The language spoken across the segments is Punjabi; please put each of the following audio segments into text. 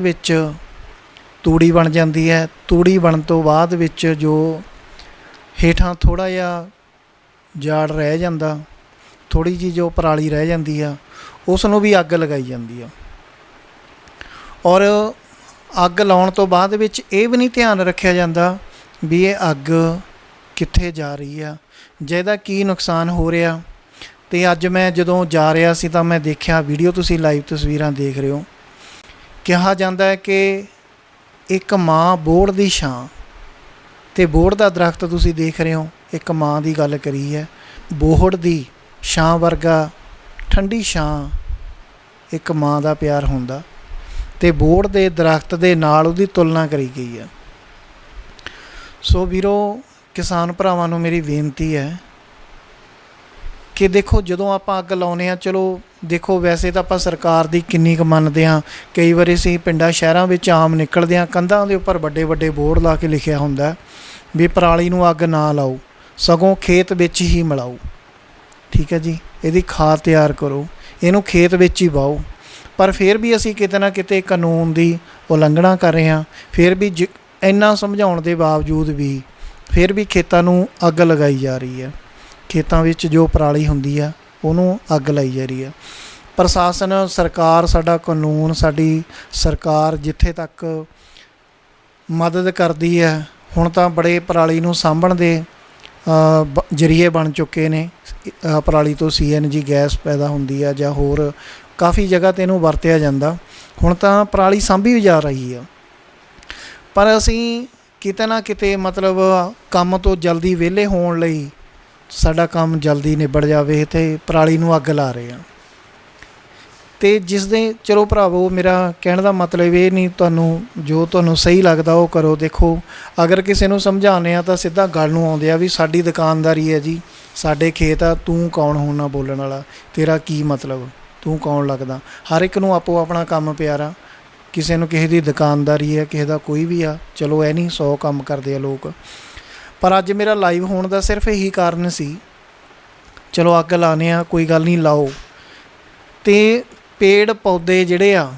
ਵਿੱਚ ਤੂੜੀ ਬਣ ਜਾਂਦੀ ਹੈ। ਤੂੜੀ ਬਣਨ ਤੋਂ ਬਾਅਦ ਵਿੱਚ ਜੋ ਹੇਠਾਂ ਥੋੜਾ ਜਿਹਾ ਜਾੜ ਰਹਿ ਜਾਂਦਾ ਥੋੜੀ ਜੀ ਜੋ ਪਰਾਲੀ ਰਹਿ ਜਾਂਦੀ ਆ ਉਸ ਨੂੰ ਵੀ ਅੱਗ ਲਗਾਈ ਜਾਂਦੀ ਆ। ਔਰ ਅੱਗ ਲਾਉਣ ਤੋਂ ਬਾਅਦ ਵਿੱਚ ਇਹ ਵੀ ਨਹੀਂ ਧਿਆਨ ਰੱਖਿਆ ਜਾਂਦਾ ਵੀ ਇਹ ਅੱਗ ਕਿੱਥੇ ਜਾ ਰਹੀ ਆ, ਜਿਹਦਾ ਕੀ ਨੁਕਸਾਨ ਹੋ ਰਿਹਾ। ਤੇ ਅੱਜ ਮੈਂ ਜਦੋਂ ਜਾ ਰਿਹਾ ਸੀ ਤਾਂ ਮੈਂ ਦੇਖਿਆ, ਵੀਡੀਓ ਤੁਸੀਂ ਲਾਈਵ ਤਸਵੀਰਾਂ ਦੇਖ ਰਹੇ ਹੋ। ਕਿਹਾ ਜਾਂਦਾ ਹੈ ਕਿ ਇੱਕ ਮਾਂ ਬੋੜ ਦੀ ਛਾਂ ਤੇ ਬੋੜ ਦਾ ਦਰਖਤ ਤੁਸੀਂ ਦੇਖ ਰਹੇ ਹੋ, ਇੱਕ ਮਾਂ ਦੀ ਗੱਲ ਕਰੀ ਹੈ। ਬੋਹੜ ਦੀ ਛਾਂ ਵਰਗਾ ਠੰਡੀ ਛਾਂ ਇੱਕ ਮਾਂ ਦਾ ਪਿਆਰ ਹੁੰਦਾ ਤੇ ਬੋੜ ਦੇ ਦਰਖਤ ਦੇ ਨਾਲ ਉਹਦੀ ਤੁਲਨਾ ਕਰੀ ਗਈ ਹੈ। ਸੋ ਵੀਰੋ, ਕਿਸਾਨ ਭਰਾਵਾਂ ਨੂੰ ਮੇਰੀ ਬੇਨਤੀ ਹੈ ਕਿ ਦੇਖੋ ਜਦੋਂ ਆਪਾਂ ਅੱਗ ਲਾਉਨੇ ਆ ਚਲੋ ਦੇਖੋ ਵੈਸੇ ਤਾਂ ਆਪਾਂ ਸਰਕਾਰ ਦੀ ਕਿੰਨੀ ਕੁ ਮੰਨਦੇ ਆ ਕਈ ਵਾਰੀ ਅਸੀਂ ਪਿੰਡਾਂ, ਸ਼ਹਿਰਾਂ ਵਿੱਚ ਆਮ ਨਿਕਲਦੇ ਆ ਕੰਧਾਂ ਦੇ ਉੱਪਰ ਵੱਡੇ ਵੱਡੇ ਬੋਰਡ ਲਾ ਕੇ ਲਿਖਿਆ ਹੁੰਦਾ ਵੀ ਪਰਾਲੀ ਨੂੰ ਅੱਗ ਨਾ ਲਾਓ, ਸਗੋਂ ਖੇਤ ਵਿੱਚ ਹੀ ਮਿਲਾਓ। ਠੀਕ ਹੈ ਜੀ, ਇਹਦੀ ਖਾਦ ਤਿਆਰ ਕਰੋ, ਇਹਨੂੰ ਖੇਤ ਵਿੱਚ ਹੀ ਵਾਓ। ਪਰ ਫਿਰ ਵੀ ਅਸੀਂ ਕਿਤੇ ਨਾ ਕਿਤੇ ਕਾਨੂੰਨ ਦੀ ਉਲੰਘਣਾ ਕਰ ਰਹੇ ਹਾਂ, ਫਿਰ ਵੀ ਜ- ਇੰਨਾ ਸਮਝਾਉਣ ਦੇ ਬਾਵਜੂਦ ਵੀ ਫਿਰ ਵੀ ਖੇਤਾਂ ਨੂੰ ਅੱਗ ਲਗਾਈ ਜਾ ਰਹੀ ਹੈ। ਖੇਤਾਂ ਵਿੱਚ ਜੋ ਪਰਾਲੀ ਹੁੰਦੀ ਆ, ਉਹਨੂੰ ਅੱਗ ਲਾਈ ਜਾ ਰਹੀ ਆ। ਪ੍ਰਸ਼ਾਸਨ, ਸਰਕਾਰ, ਸਾਡਾ ਕਾਨੂੰਨ, ਸਾਡੀ ਸਰਕਾਰ ਜਿੱਥੇ ਤੱਕ ਮਦਦ ਕਰਦੀ ਹੈ ਹੁਣ ਤਾਂ ਬੜੇ ਪਰਾਲੀ ਨੂੰ ਸਾਂਭਣ ਦੇ ਬ- ਜਰੀਏ ਬਣ ਚੁੱਕੇ ਨੇ। ਪਰਾਲੀ ਤੋਂ ਸੀਐਨਜੀ ਗੈਸ ਪੈਦਾ ਹੁੰਦੀ ਆ ਜਾਂ ਹੋਰ ਕਾਫੀ ਜਗ੍ਹਾ ਤੇ ਇਹਨੂੰ ਵਰਤਿਆ ਜਾਂਦਾ। ਹੁਣ ਤਾਂ ਪਰਾਲੀ ਸਾਂਭੀ ਵੀ ਜਾ ਰਹੀ ਆ। ਪਰ ਅਸੀਂ ਕਿਤੇ ਨਾ ਕਿਤੇ ਮਤਲਬ ਕੰਮ ਤੋਂ ਜਲਦੀ ਵਿਹਲੇ ਹੋਣ ਲਈ ਸਾਡਾ ਕੰਮ ਜਲਦੀ ਨਿਬੜ ਜਾਵੇ ਤੇ ਪਰਾਲੀ ਨੂੰ ਅੱਗ ਲਾ ਰਹੇ ਆ ਤੇ ਜਿਸ ਦੇ ਚਲੋ ਭਰਾਵੋ, ਮੇਰਾ ਕਹਿਣ ਦਾ ਮਤਲਬ ਇਹ ਨਹੀਂ ਤੁਹਾਨੂੰ, ਜੋ ਤੁਹਾਨੂੰ ਸਹੀ ਲੱਗਦਾ ਉਹ ਕਰੋ। ਦੇਖੋ, ਅਗਰ ਕਿਸੇ ਨੂੰ ਸਮਝਾਉਂਦੇ ਆ ਤਾਂ ਸਿੱਧਾ ਗੱਲ ਨੂੰ ਆਉਂਦੇ ਆ ਵੀ ਸਾਡੀ ਦੁਕਾਨਦਾਰੀ ਹੈ ਜੀ, ਸਾਡੇ ਖੇਤ ਆ, ਤੂੰ ਕੌਣ ਹੋਣਾ ਬੋਲਣ ਵਾਲਾ? ਤੇਰਾ ਕੀ ਮਤਲਬ? ਤੂੰ ਕੌਣ ਲੱਗਦਾ? ਹਰ ਇੱਕ ਨੂੰ ਆਪੋ ਆਪਣਾ ਕੰਮ ਪਿਆਰਾ। ਕਿਸੇ ਨੂੰ ਕਿਸੇ ਦੀ ਦੁਕਾਨਦਾਰੀ ਹੈ, ਕਿਸੇ ਦਾ ਕੋਈ ਵੀ ਆ, ਚਲੋ ਇਹ ਨਹੀਂ 100 ਕੰਮ ਕਰਦੇ ਆ ਲੋਕ। ਪਰ ਅੱਜ ਮੇਰਾ ਲਾਈਵ ਹੋਣ ਦਾ ਸਿਰਫ ਇਹੀ ਕਾਰਨ ਸੀ। ਚਲੋ ਅੱਗ ਲਾਣੇ ਆ ਕੋਈ ਗੱਲ ਨਹੀਂ, ਲਾਓ। ਤੇ ਪੇੜ ਪੌਦੇ ਜਿਹੜੇ ਆ,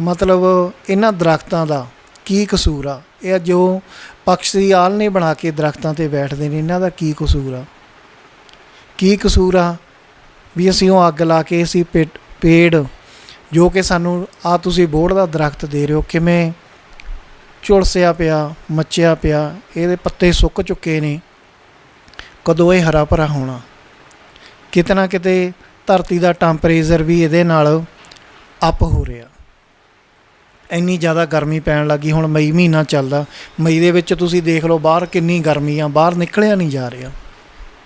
ਮਤਲਬ ਇਹਨਾਂ ਦਰਖਤਾਂ ਦਾ ਕੀ ਕਸੂਰ ਆ? ਇਹ ਜੋ ਪਕਸ਼ੀ ਆਲ ਨੇ ਬਣਾ ਕੇ ਦਰਖਤਾਂ ਤੇ ਬੈਠਦੇ ਨੇ, ਇਹਨਾਂ ਦਾ ਕੀ ਕਸੂਰ ਆ? ਕੀ ਕਸੂਰ ਆ? ਵੀ ਅਸੀਂ ਉਹ ਅੱਗ ਲਾ ਕੇ, ਅਸੀਂ ਪੇਟ- ਪੇੜ ਜੋ ਕਿ ਸਾਨੂੰ ਆ ਤੁਸੀਂ ਬੋੜ ਦਾ ਦਰਖਤ ਦੇ ਰਹੇ ਹੋ, ਕਿਵੇਂ ਝੁਲਸਿਆ ਪਿਆ, ਮੱਚਿਆ ਪਿਆ, ਇਹਦੇ ਪੱਤੇ ਸੁੱਕ ਚੁੱਕੇ ਨੇ। ਕਦੋਂ ਇਹ ਹਰਾ ਭਰਾ ਹੋਣਾ? ਕਿਤੇ ਨਾ ਕਿਤੇ ਧਰਤੀ ਦਾ ਟੈਂਪਰੇਚਰ ਵੀ ਇਹਦੇ ਨਾਲ ਅਪ ਹੋ ਰਿਹਾ। ਇੰਨੀ ਜ਼ਿਆਦਾ ਗਰਮੀ ਪੈਣ ਲੱਗੀ, ਹੁਣ ਮਈ ਮਹੀਨਾ ਚੱਲਦਾ। ਮਈ ਦੇ ਵਿੱਚ ਤੁਸੀਂ ਦੇਖ ਲਓ, ਬਾਹਰ ਕਿੰਨੀ ਗਰਮੀ ਆ, ਬਾਹਰ ਨਿਕਲਿਆ ਨਹੀਂ ਜਾ ਰਿਹਾ।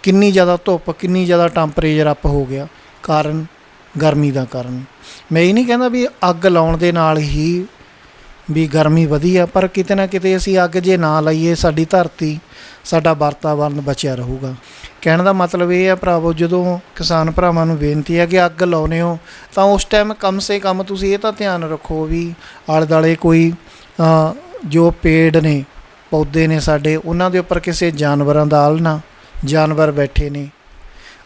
ਕਿੰਨੀ ਜ਼ਿਆਦਾ ਧੁੱਪ, ਕਿੰਨੀ ਜ਼ਿਆਦਾ ਟੈਂਪਰੇਚਰ ਅਪ ਹੋ ਗਿਆ, ਕਾਰਨ ਗਰਮੀ ਦਾ ਕਾਰਨ। ਮੈਂ ਇਹ ਨਹੀਂ ਕਹਿੰਦਾ ਵੀ ਅੱਗ ਲਾਉਣ ਦੇ ਨਾਲ ਹੀ ਵੀ ਗਰਮੀ ਵਧੀ ਆ ਪਰ ਕਿਤੇ ਨਾ ਕਿਤੇ ਅਸੀਂ ਅੱਗ ਜੇ ਨਾ ਲਾਈਏ, ਸਾਡੀ ਧਰਤੀ, ਸਾਡਾ ਵਾਤਾਵਰਨ ਬਚਿਆ ਰਹੂਗਾ। ਕਹਿਣ ਦਾ ਮਤਲਬ ਇਹ ਹੈ ਭਰਾਵੋ, ਜਦੋਂ ਕਿਸਾਨ ਭਰਾਵਾਂ ਨੂੰ ਬੇਨਤੀ ਹੈ ਕਿ ਅੱਗ ਲਾਉਨੇ ਹੋ, ਤਾਂ ਉਸ ਟਾਈਮ ਕਮ ਸੇ ਕਮ ਤੁਸੀਂ ਇਹ ਤਾਂ ਧਿਆਨ ਰੱਖੋ ਵੀ ਆਲੇ ਦਾਲੇ ਕੋਈ ਜੋ ਪੇੜ ਨੇ, ਪੌਦੇ ਨੇ ਸਾਡੇ, ਉਹਨਾਂ ਦੇ ਉੱਪਰ ਕਿਸੇ ਜਾਨਵਰਾਂ ਦਾ ਆਲਣਾ ਜਾਨਵਰ ਬੈਠੇ ਨੇ।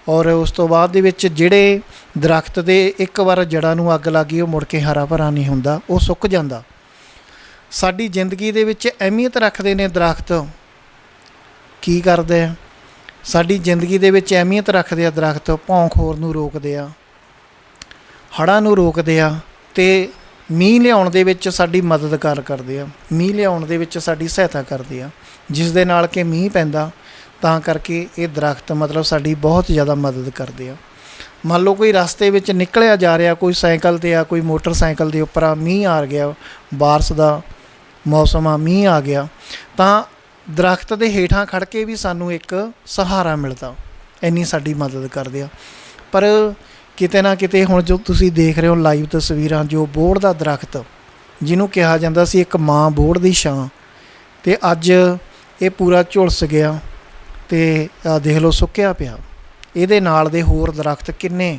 ਔਰ ਉਸ ਤੋਂ ਬਾਅਦ ਦੇ ਵਿੱਚ ਜਿਹੜੇ ਦਰਖਤ ਦੇ ਇੱਕ ਵਾਰ ਜੜ੍ਹਾਂ ਨੂੰ ਅੱਗ ਲੱਗੀ ਉਹ ਮੁੜ ਕੇ ਹਰਾ ਭਰਾ ਨਹੀਂ ਹੁੰਦਾ, ਉਹ ਸੁੱਕ ਜਾਂਦਾ। ਸਾਡੀ ਜ਼ਿੰਦਗੀ ਦੇ ਵਿੱਚ ਅਹਿਮੀਅਤ ਰੱਖਦੇ ਨੇ ਦਰਖਤ। ਕੀ ਕਰਦੇ ਆ? ਸਾਡੀ ਜ਼ਿੰਦਗੀ ਦੇ ਵਿੱਚ ਅਹਿਮੀਅਤ ਰੱਖਦੇ ਆ ਦਰਖਤ, ਭੌਂਖੋਰ ਨੂੰ ਰੋਕਦੇ ਆ। ਹੜ੍ਹਾਂ ਨੂੰ ਰੋਕਦੇ ਆ ਤੇ ਮੀਂਹ ਲਿਆਉਣ ਦੇ ਵਿੱਚ ਸਾਡੀ ਮਦਦ ਕਰਦੇ ਆ। ਮੀਂਹ ਲਿਆਉਣ ਦੇ ਵਿੱਚ ਸਾਡੀ ਸਹਾਇਤਾ ਕਰਦੇ ਆ। ਜਿਸ ਦੇ ਨਾਲ ਕਿ ਮੀਂਹ ਪੈਂਦਾ, ਤਾਂ ਕਰਕੇ ਇਹ ਦਰਖਤ ਮਤਲਬ ਸਾਡੀ ਬਹੁਤ ਜ਼ਿਆਦਾ ਮਦਦ ਕਰਦੇ ਆ। ਮੰਨ ਲਓ ਕੋਈ ਰਸਤੇ ਵਿੱਚ ਨਿਕਲਿਆ ਜਾ ਰਿਹਾ, ਕੋਈ ਸਾਈਕਲ ਤੇ ਆ, ਕੋਈ ਮੋਟਰਸਾਈਕਲ ਦੇ ਉੱਪਰ ਆ, ਮੀਂਹ ਆ ਗਿਆ, ਬਾਰਸ ਦਾ ਮੌਸਮ ਆ ਮੀਂਹ ਆ ਗਿਆ, ਤਾਂ ਦਰਖਤ ਦੇ ਹੇਠਾਂ ਖੜ ਕੇ ਵੀ ਸਾਨੂੰ ਇੱਕ ਸਹਾਰਾ ਮਿਲਦਾ, ਇੰਨੀ ਸਾਡੀ ਮਦਦ ਕਰਦੇ ਆ। ਪਰ ਕਿਤੇ ਨਾ ਕਿਤੇ ਹੁਣ ਜੋ ਤੁਸੀਂ ਦੇਖ ਰਹੇ ਹੋ ਲਾਈਵ ਤਸਵੀਰਾਂ, ਜੋ ਬੋੜ ਦਾ ਦਰਖਤ, ਜਿਹਨੂੰ ਕਿਹਾ ਜਾਂਦਾ ਸੀ ਇੱਕ ਮਾਂ ਬੋੜ ਦੀ ਛਾਂ, ਤੇ ਅੱਜ ਇਹ ਪੂਰਾ ਝੁਲਸ ਗਿਆ ਤੇ ਦੇਖ ਲਓ ਸੁੱਕਿਆ ਪਿਆ। ਇਹਦੇ ਨਾਲ ਦੇ ਹੋਰ ਦਰਖਤ ਕਿੰਨੇ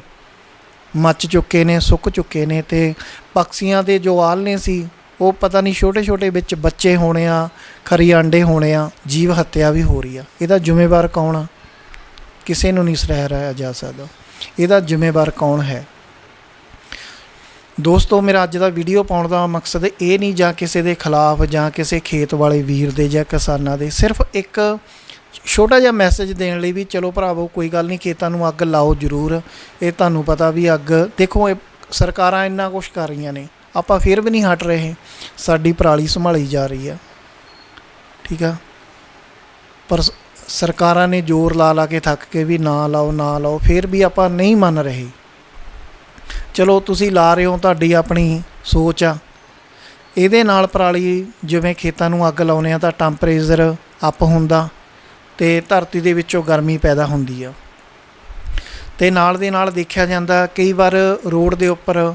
ਮੱਚ ਚੁੱਕੇ ਨੇ, ਸੁੱਕ ਚੁੱਕੇ ਨੇ ਤੇ ਪਕਸ਼ੀਆਂ ਦੇ ਜੋ ਆਲਣੇ ਸੀ ਉਹ ਪਤਾ ਨਹੀਂ ਛੋਟੇ ਛੋਟੇ ਵਿੱਚ ਬੱਚੇ ਹੋਣੇ ਆ, ਖਰੀ ਆਂਡੇ ਹੋਣੇ ਆ, ਜੀਵ ਹੱਤਿਆ ਵੀ ਹੋ ਰਹੀ ਆ। ਇਹਦਾ ਜ਼ਿੰਮੇਵਾਰ ਕੌਣ ਆ? ਕਿਸੇ ਨੂੰ ਨਹੀਂ ਸਰਾਇਆ ਜਾ ਸਕਦਾ। ਇਹਦਾ ਜ਼ਿੰਮੇਵਾਰ ਕੌਣ ਹੈ? ਦੋਸਤੋ, ਮੇਰਾ ਅੱਜ ਦਾ ਵੀਡੀਓ ਪਾਉਣ ਦਾ ਮਕਸਦ ਇਹ ਨਹੀਂ ਜਾਂ ਕਿਸੇ ਦੇ ਖਿਲਾਫ ਜਾਂ ਕਿਸੇ ਖੇਤ ਵਾਲੇ ਵੀਰ ਦੇ ਜਾਂ ਕਿਸਾਨਾਂ ਦੇ। ਸਿਰਫ ਇੱਕ ਛੋਟਾ ਜਿਹਾ ਮੈਸੇਜ ਦੇਣ ਲਈ ਵੀ ਚਲੋ ਭਰਾਵੋ, ਕੋਈ ਗੱਲ ਨਹੀਂ, ਖੇਤਾਂ ਨੂੰ ਅੱਗ ਲਾਓ ਜ਼ਰੂਰ। ਇਹ ਤੁਹਾਨੂੰ ਪਤਾ ਵੀ ਅੱਗ, ਦੇਖੋ, ਇਹ ਸਰਕਾਰਾਂ ਇੰਨਾ ਕੁਝ ਕਰ ਰਹੀਆਂ ਨੇ। ਆਪਾਂ ਫਿਰ ਵੀ ਨਹੀਂ ਹਟ ਰਹੇ। ਸਾਡੀ ਪਰਾਲੀ ਸੰਭਾਲੀ ਜਾ ਰਹੀ ਆ। ਠੀਕ ਆ? ਪਰ ਸਰਕਾਰਾਂ ਨੇ ਜ਼ੋਰ ਲਾ ਲਾ ਕੇ ਥੱਕ ਕੇ ਵੀ ਨਾ ਲਾਓ ਨਾ ਲਾਓ, ਫਿਰ ਵੀ ਆਪਾਂ ਨਹੀਂ ਮੰਨ ਰਹੇ। ਚਲੋ, ਤੁਸੀਂ ਲਾ ਰਹੇ ਹੋ ਤੁਹਾਡੀ ਆਪਣੀ ਸੋਚ ਆ। ਇਹਦੇ ਨਾਲ ਪਰਾਲੀ ਜਿਵੇਂ ਖੇਤਾਂ ਨੂੰ ਅੱਗ ਲਾਉਨੇ ਆ ਤਾਂ ਟੈਂਪਰੇਚਰ ਅਪ ਹੁੰਦਾ ਤੇ ਧਰਤੀ ਦੇ ਵਿੱਚੋਂ ਗਰਮੀ ਪੈਦਾ ਹੁੰਦੀ ਆ। ਤੇ ਨਾਲ ਦੇ ਨਾਲ ਦੇਖਿਆ ਜਾਂਦਾ ਕਈ ਵਾਰ ਰੋਡ ਦੇ ਉੱਪਰ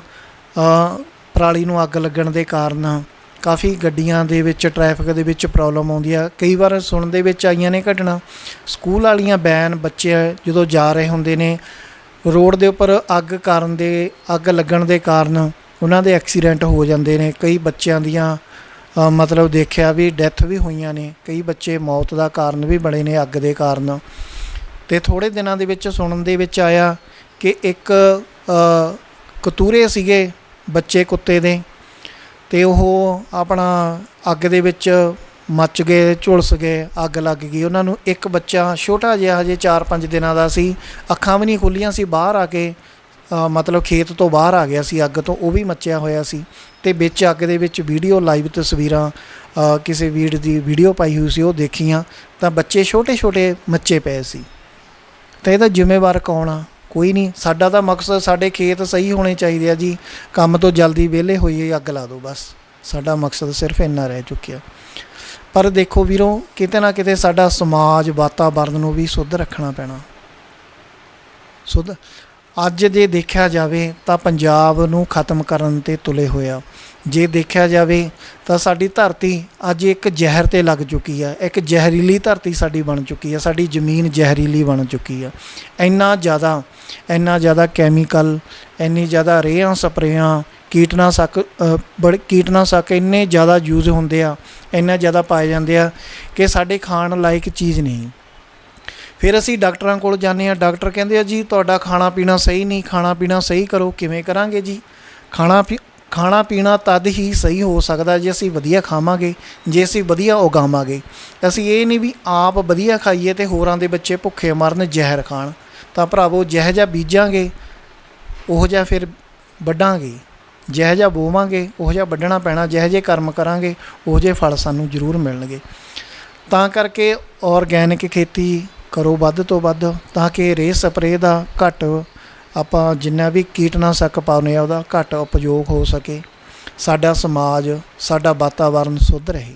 ਪਰਾਲੀ ਨੂੰ ਅੱਗ ਲੱਗਣ ਦੇ ਕਾਰਨ ਕਾਫੀ ਗੱਡੀਆਂ ਦੇ ਵਿੱਚ ਟ੍ਰੈਫਿਕ ਦੇ ਵਿੱਚ ਪ੍ਰੋਬਲਮ ਆਉਂਦੀ ਆ। ਕਈ ਵਾਰ ਸੁਣਨ ਦੇ ਵਿੱਚ ਆਈਆਂ ਨੇ ਘਟਨਾ। ਸਕੂਲ ਵਾਲੀਆਂ ਬੈਨ ਬੱਚੇ ਜਦੋਂ ਜਾ ਰਹੇ ਹੁੰਦੇ ਨੇ, ਰੋਡ ਦੇ ਉੱਪਰ ਅੱਗ ਕਾਰਨ ਦੇ, ਅੱਗ ਲੱਗਣ ਦੇ ਕਾਰਨ ਉਹਨਾਂ ਦੇ ਐਕਸੀਡੈਂਟ ਹੋ ਜਾਂਦੇ ਨੇ। ਕਈ ਬੱਚਿਆਂ ਦੀਆਂ ਮਤਲਬ ਦੇਖਿਆ ਵੀ ਡੈਥ ਵੀ ਹੋਈਆਂ ਨੇ। ਕਈ ਬੱਚੇ ਮੌਤ ਦਾ ਕਾਰਨ ਵੀ ਬਣੇ ਨੇ ਅੱਗ ਦੇ ਕਾਰਨ। ਤੇ ਥੋੜੇ ਦਿਨਾਂ ਦੇ ਵਿੱਚ ਸੁਣਨ ਦੇ ਵਿੱਚ ਆਇਆ ਕਿ ਇੱਕ ਕਤੂਰੇ ਸੀਗੇ। ਬੱਚੇ ਕੁੱਤੇ ਦੇ ਤੇ ਉਹ ਆਪਣਾ ਅੱਗ ਦੇ ਵਿੱਚ ਮੱਚ ਗਏ, ਝੁਲਸ ਗਏ, ਅੱਗ ਲੱਗ ਗਈ। ਉਹਨਾਂ ਨੂੰ ਇੱਕ ਬੱਚਾ ਛੋਟਾ ਜਿਹਾ ਹਜੇ 4-5 ਦਿਨਾਂ ਦਾ ਸੀ। ਅੱਖਾਂ ਵੀ ਨਹੀਂ ਖੁੱਲੀਆਂ ਸੀ, ਬਾਹਰ ਆ ਕੇ ਮਤਲਬ ਖੇਤ ਤੋਂ ਬਾਹਰ ਆ ਗਿਆ ਸੀ, ਅੱਗ ਤੋਂ, ਉਹ ਵੀ ਮੱਚਿਆ ਹੋਇਆ ਸੀ। ਤੇ ਵਿੱਚ ਅੱਗ ਦੇ ਵਿੱਚ ਵੀਡੀਓ, ਲਾਈਵ ਤਸਵੀਰਾਂ ਕਿਸੇ ਵੀਰ ਦੀ ਵੀਡੀਓ ਪਾਈ ਹੋਈ ਸੀ, ਉਹ ਦੇਖੀਆਂ। ਤਾਂ ਬੱਚੇ ਛੋਟੇ-ਛੋਟੇ ਮੱਚੇ ਪਏ ਸੀ। ਤਾਂ ਇਹਦਾ ਜ਼ਿੰਮੇਵਾਰ ਕੌਣ ਆ? ਕੋਈ ਨਹੀਂ। ਸਾਡਾ ਤਾਂ ਮਕਸਦ ਸਾਡੇ ਖੇਤ ਸਹੀ ਹੋਣੇ ਚਾਹੀਦੇ ਆ ਜੀ। ਕੰਮ ਤੋਂ ਜਲਦੀ ਵਿਹਲੇ ਹੋਈਏ, ਅੱਗ ਲਾ ਦਿਓ ਬਸ। ਸਾਡਾ ਮਕਸਦ ਸਿਰਫ ਇੰਨਾ ਰਹਿ ਚੁੱਕਿਆ। ਪਰ ਦੇਖੋ ਵੀਰੋ, ਕਿਤੇ ਨਾ ਕਿਤੇ ਸਾਡਾ ਸਮਾਜ, ਵਾਤਾਵਰਨ ਨੂੰ ਵੀ ਸੁੱਧ ਰੱਖਣਾ ਪੈਣਾ। ਸੁੱਧ। ਅੱਜ ਜੇ ਦੇਖਿਆ ਜਾਵੇ ਤਾਂ ਪੰਜਾਬ ਨੂੰ ਖਤਮ ਕਰਨ ਤੇ ਤੁਲੇ ਹੋਇਆ ਜੇ ਦੇਖਿਆ ਜਾਵੇ ਤਾਂ ਸਾਡੀ ਧਰਤੀ ਅੱਜ ਇੱਕ ਜ਼ਹਿਰ ਤੇ ਲੱਗ ਚੁੱਕੀ ਆ ਇੱਕ ਜ਼ਹਿਰੀਲੀ ਧਰਤੀ ਸਾਡੀ ਬਣ ਚੁੱਕੀ ਆ ਸਾਡੀ ਜ਼ਮੀਨ ਜ਼ਹਿਰੀਲੀ ਬਣ ਚੁੱਕੀ ਆ। ਇੰਨਾ ਜ਼ਿਆਦਾ ਇੰਨਾ ਜ਼ਿਆਦਾ ਕੈਮੀਕਲ ਇੰਨੀ ਜ਼ਿਆਦਾ ਰੇਹਾਂ ਸਪਰੇਆਂ ਕੀਟਨਾਸ਼ਕ ਅ, ਬੜੇ ਕੀਟਨਾਸ਼ਕ ਇੰਨੇ ਜ਼ਿਆਦਾ ਯੂਜ਼ ਹੁੰਦੇ ਆ ਇੰਨਾ ਜ਼ਿਆਦਾ ਪਾਏ ਜਾਂਦੇ ਆ ਕਿ ਸਾਡੇ ਖਾਣ ਲਾਇਕ ਚੀਜ਼ ਨਹੀਂ। ਫਿਰ ਅਸੀਂ ਡਾਕਟਰਾਂ ਕੋਲ ਜਾਂਦੇ ਆ ਡਾਕਟਰ ਕਹਿੰਦੇ ਆ ਜੀ ਤੁਹਾਡਾ ਖਾਣਾ ਪੀਣਾ ਸਹੀ ਨਹੀਂ ਖਾਣਾ ਪੀਣਾ ਸਹੀ ਕਰੋ ਕਿਵੇਂ ਕਰਾਂਗੇ ਜੀ? ਖਾਣਾ ਪੀ ਖਾਣਾ ਪੀਣਾ ਤਦ ਹੀ ਸਹੀ ਹੋ ਸਕਦਾ ਜੇ ਅਸੀਂ ਵਧੀਆ ਖਾਵਾਂਗੇ, ਜੇ ਅਸੀਂ ਵਧੀਆ ਉਗਾਵਾਂਗੇ। ਅਸੀਂ ਇਹ ਨਹੀਂ ਵੀ ਆਪ ਵਧੀਆ ਖਾਈਏ ਤੇ ਹੋਰਾਂ ਦੇ ਬੱਚੇ ਭੁੱਖੇ ਮਰਨ ਜ਼ਹਿਰ ਖਾਣ। ਤਾਂ ਭਰਾਵੋ, ਜਿਹੋ ਜਿਹਾ ਬੀਜਾਂਗੇ, ਉਹ ਜਿਹਾ ਫਿਰ ਵੱਢਾਂਗੇ। ਜਿਹੋ ਜਿਹਾ ਬੋਵਾਂਗੇ, ਉਹ ਜਿਹਾ ਵੱਢਣਾ ਪੈਣਾ। ਜਿਹੋ ਜਿਹੇ ਕਰਮ ਕਰਾਂਗੇ, ਉਹ ਜਿਹੇ ਫਲ ਸਾਨੂੰ ਜ਼ਰੂਰ ਮਿਲਣਗੇ। ਤਾਂ ਕਰਕੇ ਆਰਗੈਨਿਕ ਖੇਤੀ ਕਰੋ ਵੱਧ ਤੋਂ ਵੱਧ, ਤਾਂ ਕਿ ਰੇਹ ਸਪਰੇਅ ਦਾ ਘੱਟ ਆਪਾਂ ਜਿੰਨਾ ਵੀ ਕੀਟਨਾਸ਼ਕ ਪਾਉਂਦੇ ਆ, ਉਹਦਾ ਘੱਟ ਉਪਯੋਗ ਹੋ ਸਕੇ। ਸਾਡਾ ਸਮਾਜ, ਸਾਡਾ ਵਾਤਾਵਰਨ ਸੁੱਧ ਰਹੇ।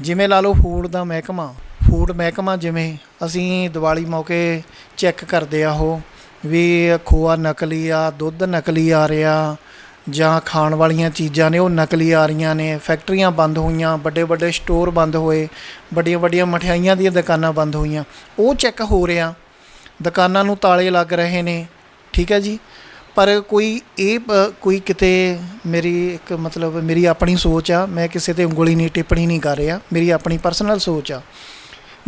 ਜਿਵੇਂ ਲਾ ਲਓ ਫੂਡ ਦਾ ਮਹਿਕਮਾ। ਫੂਡ ਮਹਿਕਮਾ ਜਿਵੇਂ ਅਸੀਂ ਦੀਵਾਲੀ ਮੌਕੇ ਚੈੱਕ ਕਰਦੇ ਆ ਉਹ, ਵੀ ਖੋਆ ਨਕਲੀ ਆ, ਦੁੱਧ ਨਕਲੀ ਆ ਰਿਹਾ, ਜਾਂ ਖਾਣ ਵਾਲੀਆਂ ਚੀਜ਼ਾਂ ਨੇ ਉਹ ਨਕਲੀ ਆ ਰਹੀਆਂ ਨੇ, ਫੈਕਟਰੀਆਂ ਬੰਦ ਹੋਈਆਂ ਵੱਡੇ ਵੱਡੇ ਸਟੋਰ ਬੰਦ ਹੋਏ ਵੱਡੀਆਂ ਵੱਡੀਆਂ ਮਠਿਆਈਆਂ ਦੀਆਂ ਦੁਕਾਨਾਂ ਬੰਦ ਹੋਈਆਂ। ਉਹ ਚੈੱਕ ਹੋ ਰਿਹਾ। ਦੁਕਾਨਾਂ ਨੂੰ ਤਾਲੇ ਲੱਗ ਰਹੇ ਨੇ। ਠੀਕ ਹੈ ਜੀ। ਪਰ ਕੋਈ ਇਹ ਕੋਈ ਕਿਤੇ ਮੇਰੀ ਇੱਕ ਮਤਲਬ ਮੇਰੀ ਆਪਣੀ ਸੋਚ ਆ, ਮੈਂ ਕਿਸੇ ਤੇ ਉਂਗਲੀ ਨਹੀਂ, ਟਿੱਪਣੀ ਨਹੀਂ ਕਰ ਰਿਹਾ। ਮੇਰੀ ਆਪਣੀ ਪਰਸਨਲ ਸੋਚ ਆ।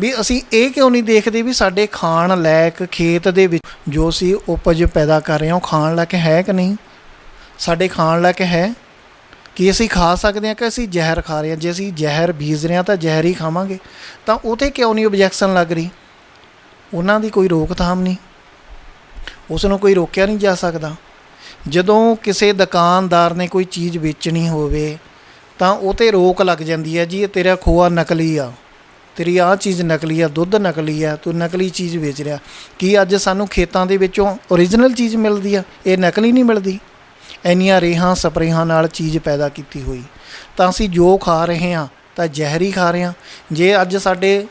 ਵੀ ਅਸੀਂ ਇਹ ਕਿਉਂ ਨਹੀਂ ਦੇਖਦੇ ਵੀ ਸਾਡੇ ਖਾਣ ਲਾਇਕ ਖੇਤ ਦੇ ਵਿੱਚ ਜੋ ਅਸੀਂ ਉਪਜ ਪੈਦਾ ਕਰ ਰਹੇ ਹਾਂ, ਉਹ ਖਾਣ ਲਾਇਕ ਹੈ ਕਿ ਨਹੀਂ? ਸਾਡੇ ਖਾਣ ਲਾਇਕ ਹੈ? ਕਿ ਅਸੀਂ ਖਾ ਸਕਦੇ ਹਾਂ ਕਿ ਅਸੀਂ ਜ਼ਹਿਰ ਖਾ ਰਹੇ ਹਾਂ? ਜੇ ਅਸੀਂ ਜ਼ਹਿਰ ਬੀਜ ਰਹੇ ਹਾਂ ਤਾਂ ਜ਼ਹਿਰ ਹੀ ਖਾਵਾਂਗੇ। ਤਾਂ ਉਹ 'ਤੇ ਕਿਉਂ ਨਹੀਂ ਓਬਜੈਕਸ਼ਨ ਲੱਗ ਰਹੀ? ਉਹਨਾਂ ਦੀ ਕੋਈ ਰੋਕਥਾਮ ਨਹੀਂ। ਉਸ ਨੂੰ ਕੋਈ ਰੋਕਿਆ ਨਹੀਂ ਜਾ ਸਕਦਾ। ਜਦੋਂ ਕਿਸੇ ਦੁਕਾਨਦਾਰ ਨੇ ਕੋਈ ਚੀਜ਼ ਵੇਚਣੀ ਹੋਵੇ, ਤਾਂ ਉਹ 'ਤੇ ਰੋਕ ਲੱਗ ਜਾਂਦੀ ਹੈ, ਜੀ ਇਹ ਤੇਰਾ ਖੋਆ ਨਕਲੀ ਆ, ਤੇਰੀ ਆਹ ਚੀਜ਼ ਨਕਲੀ ਆ, ਦੁੱਧ ਨਕਲੀ ਆ, ਤੂੰ ਨਕਲੀ ਚੀਜ਼ ਵੇਚ ਰਿਹਾ। ਕੀ ਅੱਜ ਸਾਨੂੰ ਖੇਤਾਂ ਦੇ ਵਿੱਚੋਂ ਓਰੀਜਨਲ ਚੀਜ਼ ਮਿਲਦੀ ਆ? ਇਹ ਨਕਲੀ ਨਹੀਂ ਮਿਲਦੀ। ਇੰਨੀਆਂ ਰੇਹਾਂ ਸਪਰੇਹਾਂ ਨਾਲ ਚੀਜ਼ ਪੈਦਾ ਕੀਤੀ ਹੋਈ। ਤਾਂ ਅਸੀਂ ਜੋ ਖਾ ਰਹੇ ਹਾਂ, ਤਾਂ ਜ਼ਹਿਰੀ ਖਾ ਰਹੇ ਹਾਂ। ਜੇ ਅੱਜ ਸਾਡੇ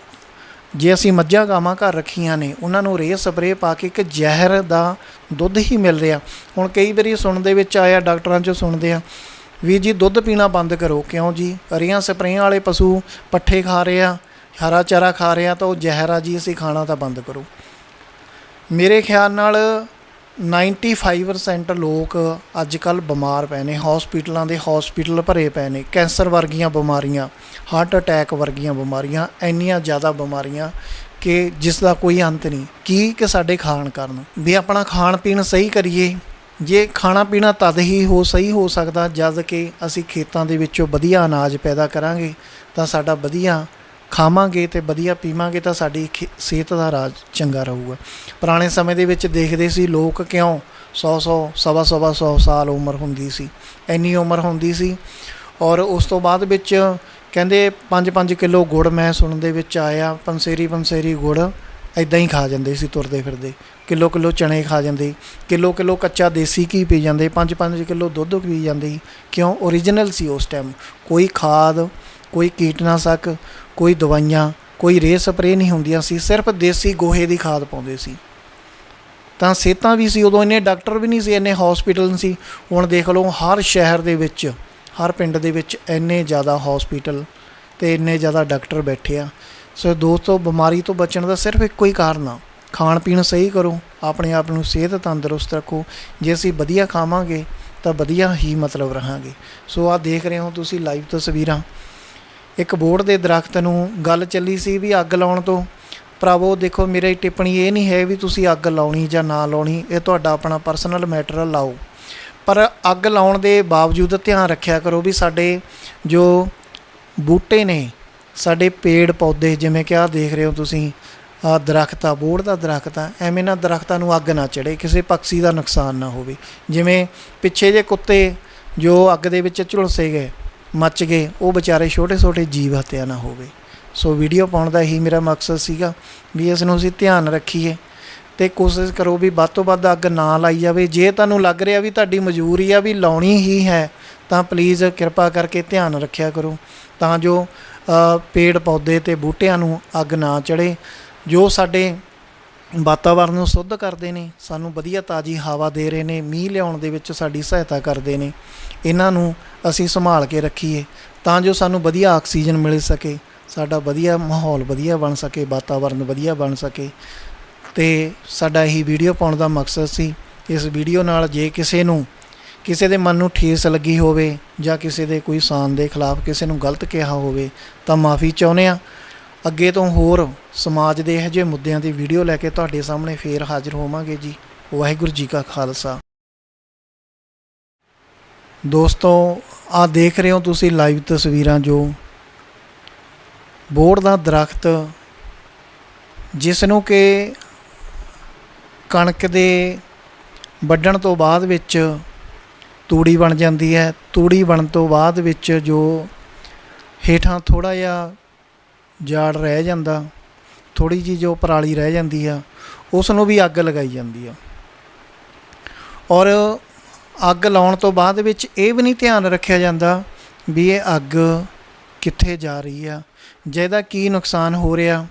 ਜੇ ਅਸੀਂ ਮੱਝਾਂ ਗਾਵਾਂ ਘਰ ਰੱਖੀਆਂ ਨੇ, ਉਹਨਾਂ ਨੂੰ ਰੇਹ ਸਪਰੇਅ ਪਾ ਕੇ ਇੱਕ ਜ਼ਹਿਰ ਦਾ ਦੁੱਧ ਹੀ ਮਿਲ ਰਿਹਾ। ਹੁਣ ਕਈ ਵਾਰੀ ਸੁਣਦੇ ਵਿੱਚ ਆਇਆ, ਡਾਕਟਰਾਂ 'ਚੋਂ ਸੁਣਦੇ ਆ ਵੀ ਜੀ, ਦੁੱਧ ਪੀਣਾ ਬੰਦ ਕਰੋ। ਕਿਉਂ ਜੀ? ਰੇਹਾਂ ਸਪਰੇਆਂ ਵਾਲੇ ਪਸ਼ੂ ਪੱਠੇ ਖਾ ਰਹੇ ਆ, ਹਰਾ ਚਾਰਾ ਖਾ ਰਹੇ ਆ, ਤਾਂ ਉਹ ਜ਼ਹਿਰ ਆ ਜੀ, ਅਸੀਂ ਖਾਣਾ ਤਾਂ ਬੰਦ ਕਰੋ। ਮੇਰੇ ਖਿਆਲ ਨਾਲ 95% ਲੋਕ ਅੱਜ ਕੱਲ ਬਿਮਾਰ ਪਏ ਨੇ ਹਸਪੀਟਲਾਂ ਦੇ ਹਸਪੀਟਲ ਭਰੇ ਪਏ ਨੇ ਕੈਂਸਰ ਵਰਗੀਆਂ ਬਿਮਾਰੀਆਂ ਹਾਰਟ ਅਟੈਕ ਵਰਗੀਆਂ ਬਿਮਾਰੀਆਂ, ਇੰਨੀਆਂ ਜ਼ਿਆਦਾ ਬਿਮਾਰੀਆਂ ਕਿ ਜਿਸ ਦਾ ਕੋਈ ਅੰਤ ਨਹੀਂ। ਕੀ ਕਿ ਸਾਡੇ ਖਾਣ ਕਾਰਨ? ਵੀ ਆਪਣਾ ਖਾਣ ਪੀਣ ਸਹੀ ਕਰੀਏ। ਜੇ ਖਾਣਾ ਪੀਣਾ ਤਦ ਹੀ ਹੋ ਸਹੀ ਹੋ ਸਕਦਾ, ਜਦ ਕਿ ਅਸੀਂ ਖੇਤਾਂ ਦੇ ਵਿੱਚੋਂ ਵਧੀਆ ਅਨਾਜ ਪੈਦਾ ਕਰਾਂਗੇ, ਤਾਂ ਸਾਡਾ ਵਧੀਆ ਖਾਵਾਂਗੇ ਤੇ ਵਧੀਆ ਪੀਵਾਂਗੇ ਤਾਂ ਸਾਡੀ ਖੇ- ਸਿਹਤ ਦਾ ਰਾਜ ਚੰਗਾ ਰਹੂਗਾ। ਪੁਰਾਣੇ ਸਮੇਂ ਦੇ ਵਿੱਚ ਦੇਖਦੇ ਸੀ ਲੋਕ ਕਿਉਂ 100 100 ਸਵਾ ਸਵਾ 100 ਸਾਲ ਉਮਰ ਹੁੰਦੀ ਸੀ। ਇੰਨੀ ਉਮਰ ਹੁੰਦੀ ਸੀ ਔਰ ਉਸ ਤੋਂ ਬਾਅਦ ਵਿੱਚ ਕਹਿੰਦੇ 5-5 ਕਿਲੋ ਗੁੜ ਮੈਂ ਸੁਣਨ ਦੇ ਵਿੱਚ ਆਇਆ, ਪੰਸੇਰੀ ਪੰਸੇਰੀ ਗੁੜ ਇਦਾਂ ਹੀ ਖਾ ਜਾਂਦੇ ਸੀ ਤੁਰਦੇ ਫਿਰਦੇ। ਕਿਲੋ ਕਿਲੋ ਚਣੇ ਖਾ ਜਾਂਦੇ, ਕਿਲੋ ਕਿਲੋ ਕੱਚਾ ਦੇਸੀ ਘੀ ਪੀ ਜਾਂਦੇ 5-5 ਕਿਲੋ ਦੁੱਧ ਪੀ ਜਾਂਦੇ। ਕਿਉਂ? ਓਰੀਜਨਲ ਸੀ ਉਸ ਟਾਈਮ ਕੋਈ ਖਾਦ, ਕੋਈ ਕੀਟਨਾਸ਼ਕ ਕੋਈ ਦਵਾਈਆਂ, ਕੋਈ ਰੇ ਸਪਰੇ ਨਹੀਂ ਹੁੰਦੀਆਂ ਸੀ, ਸਿਰਫ ਦੇਸੀ ਗੋਹੇ ਦੀ ਖਾਦ ਪਾਉਂਦੇ ਸੀ। ਤਾਂ ਸਿਹਤਾਂ ਵੀ ਸੀ, ਉਦੋਂ ਇੰਨੇ ਡਾਕਟਰ ਵੀ ਨਹੀਂ ਸੀ, ਇੰਨੇ ਹਸਪੀਟਲ ਨਹੀਂ ਸੀ। ਹੁਣ ਦੇਖ ਲਓ, ਹਰ ਸ਼ਹਿਰ ਦੇ ਵਿੱਚ, ਹਰ ਪਿੰਡ ਦੇ ਵਿੱਚ ਇੰਨੇ ਜ਼ਿਆਦਾ ਹਸਪੀਟਲ ਤੇ ਇੰਨੇ ਜ਼ਿਆਦਾ ਡਾਕਟਰ ਬੈਠੇ ਆ। ਸੋ ਦੋਸਤੋ, ਬਿਮਾਰੀ ਤੋਂ ਬਚਣ ਦਾ ਸਿਰਫ ਇੱਕੋ ਹੀ ਕਾਰਨ ਆ। ਖਾਣ ਪੀਣ ਸਹੀ ਕਰੋ, ਆਪਣੇ ਆਪ ਨੂੰ ਸਿਹਤ ਤੰਦਰੁਸਤ ਰੱਖੋ। ਜੇ ਅਸੀਂ ਵਧੀਆ ਖਾਵਾਂਗੇ, ਤਾਂ ਵਧੀਆ ਹੀ ਮਤਲਬ ਰਹਾਂਗੇ। ਸੋ ਆ ਦੇਖ ਰਹੇ ਹੋ ਤੁਸੀਂ ਲਾਈਵ ਤਸਵੀਰਾਂ। ਇੱਕ ਬੋਰਡ ਦੇ ਦਰਖਤ ਨੂੰ ਗੱਲ ਚੱਲੀ ਸੀ ਵੀ ਅੱਗ ਲਾਉਣ ਤੋਂ। ਭਰਾਵੋ, ਦੇਖੋ, ਮੇਰੀ ਟਿੱਪਣੀ ਇਹ ਨਹੀਂ ਹੈ ਵੀ ਤੁਸੀਂ ਅੱਗ ਲਾਉਣੀ ਜਾਂ ਨਾ ਲਾਉਣੀ, ਇਹ ਤੁਹਾਡਾ ਆਪਣਾ ਪਰਸਨਲ ਮੈਟਰ ਲਾਓ। ਪਰ ਅੱਗ ਲਾਉਣ ਦੇ ਬਾਵਜੂਦ ਧਿਆਨ ਰੱਖਿਆ ਕਰੋ ਵੀ ਸਾਡੇ ਜੋ ਬੂਟੇ ਨੇ, ਸਾਡੇ ਪੇੜ ਪੌਦੇ, ਜਿਵੇਂ ਕਿ ਆਹ ਦੇਖ ਰਹੇ ਹੋ ਤੁਸੀਂ ਆ ਦਰਖਤ ਆ ਬੋੜ ਦਾ ਦਰਖਤ ਆ, ਐਵੇਂ ਨਾ ਦਰਖਤਾਂ ਨੂੰ ਅੱਗ ਨਾ ਚੜੇ ਕਿਸੇ ਪੰਛੀ ਦਾ ਨੁਕਸਾਨ ਨਾ ਹੋਵੇ। ਜਿਵੇਂ ਪਿੱਛੇ ਜੇ ਕੁੱਤੇ ਜੋ ਅੱਗ ਦੇ ਵਿੱਚ ਝੁਲਸੇ ਗਏ ਮੱਚ ਗਏ। ਉਹ ਵਿਚਾਰੇ ਛੋਟੇ ਛੋਟੇ ਜੀਵ ਹੱਤਿਆ ਨਾ ਹੋਵੇ। ਸੋ ਵੀਡੀਓ ਪਾਉਣ ਦਾ ਹੀ ਮੇਰਾ ਮਕਸਦ ਸੀਗਾ ਵੀ ਇਸ ਨੂੰ ਅਸੀਂ ਧਿਆਨ ਰੱਖੀਏ ਤੇ ਕੋਸ਼ਿਸ਼ ਕਰੋ ਵੀ ਵੱਧ ਤੋਂ ਵੱਧ ਅੱਗ ਨਾ ਲਾਈ ਜਾਵੇ। ਜੇ ਤੁਹਾਨੂੰ ਲੱਗ ਰਿਹਾ ਵੀ ਤੁਹਾਡੀ ਮਜਬੂਰੀ ਆ ਵੀ ਲਾਉਣੀ ਹੀ ਹੈ, ਤਾਂ ਪਲੀਜ਼ ਕਿਰਪਾ ਕਰਕੇ ਧਿਆਨ ਰੱਖਿਆ ਕਰੋ। ਤਾਂ ਜੋ ਪੇੜ ਪੌਦੇ ਤੇ ਬੂਟਿਆਂ ਨੂੰ ਅੱਗ ਨਾ ਚੜੇ ਜੋ ਸਾਡੇ ਵਾਤਾਵਰਨ ਨੂੰ ਸ਼ੁੱਧ ਕਰਦੇ ਨੇ, ਸਾਨੂੰ ਵਧੀਆ ਤਾਜ਼ੀ ਹਵਾ ਦੇ ਰਹੇ ਨੇ, ਮੀਂਹ ਲਿਆਉਣ ਦੇ ਵਿੱਚ ਸਾਡੀ ਸਹਾਇਤਾ ਕਰਦੇ ਨੇ। ਇਹਨਾਂ ਨੂੰ ਅਸੀਂ ਸੰਭਾਲ ਕੇ ਰੱਖੀਏ ਤਾਂ ਜੋ ਸਾਨੂੰ ਵਧੀਆ ਆਕਸੀਜਨ ਮਿਲ ਸਕੇ, ਸਾਡਾ ਵਧੀਆ ਮਾਹੌਲ ਵਧੀਆ ਬਣ ਸਕੇ, ਵਾਤਾਵਰਨ ਵਧੀਆ ਬਣ ਸਕੇ। ਤੇ ਸਾਡਾ ਇਹੀ ਵੀਡੀਓ ਪਾਉਣ ਦਾ ਮਕਸਦ ਸੀ, ਇਸ ਵੀਡੀਓ ਨਾਲ ਜੇ ਕਿਸੇ ਨੂੰ ਕਿਸੇ ਦੇ ਮਨ ਨੂੰ ਠੇਸ ਲੱਗੀ ਹੋਵੇ ਜਾਂ ਕਿਸੇ ਦੇ ਕੋਈ ਸਾਨ ਦੇ ਖਿਲਾਫ ਕਿਸੇ ਨੂੰ ਗਲਤ ਕਿਹਾ ਹੋਵੇ ਤਾਂ ਮਾਫੀ ਚਾਹੁੰਦੇ ਆ ਅੱਗੇ ਤੋਂ ਹੋਰ ਸਮਾਜ ਦੇ ਇਹੋ ਜਿਹੇ ਮੁੱਦਿਆਂ ਦੀ ਵੀਡੀਓ ਲੈ ਕੇ ਤੁਹਾਡੇ ਸਾਹਮਣੇ ਫੇਰ ਹਾਜ਼ਰ ਹੋਵਾਂਗੇ ਜੀ। ਵਾਹਿਗੁਰੂ ਜੀ ਕਾ ਖਾਲਸਾ। ਦੋਸਤੋ ਆ ਦੇਖ ਰਹੇ ਹੋ ਤੁਸੀਂ ਲਾਈਵ ਤਸਵੀਰਾਂ ਜੋ ਬੋੜ ਦਾ ਦਰਖਤ ਜਿਸ ਨੂੰ ਕਿ ਕਣਕ ਦੇ ਵੱਢਣ ਤੋਂ ਬਾਅਦ ਵਿੱਚ ਤੂੜੀ ਬਣ ਜਾਂਦੀ ਹੈ। ਤੂੜੀ ਬਣਨ ਤੋਂ ਬਾਅਦ ਵਿੱਚ ਜੋ ਹੇਠਾਂ ਥੋੜਾ ਜਿਹਾ ਜਾੜ ਰਹਿ ਜਾਂਦਾ ਥੋੜੀ ਜੀ ਜੋ ਪਰਾਲੀ ਰਹਿ ਜਾਂਦੀ ਆ, ਉਸ ਨੂੰ ਵੀ ਅੱਗ ਲਗਾਈ ਜਾਂਦੀ ਆ। ਔਰ ਅੱਗ ਲਾਉਣ ਤੋਂ ਬਾਅਦ ਵਿੱਚ ਇਹ ਵੀ ਨਹੀਂ ਧਿਆਨ ਰੱਖਿਆ ਜਾਂਦਾ ਵੀ ਇਹ ਅੱਗ ਕਿੱਥੇ ਜਾ ਰਹੀ ਆ, ਜਿਹਦਾ ਕੀ ਨੁਕਸਾਨ ਹੋ ਰਿਹਾ।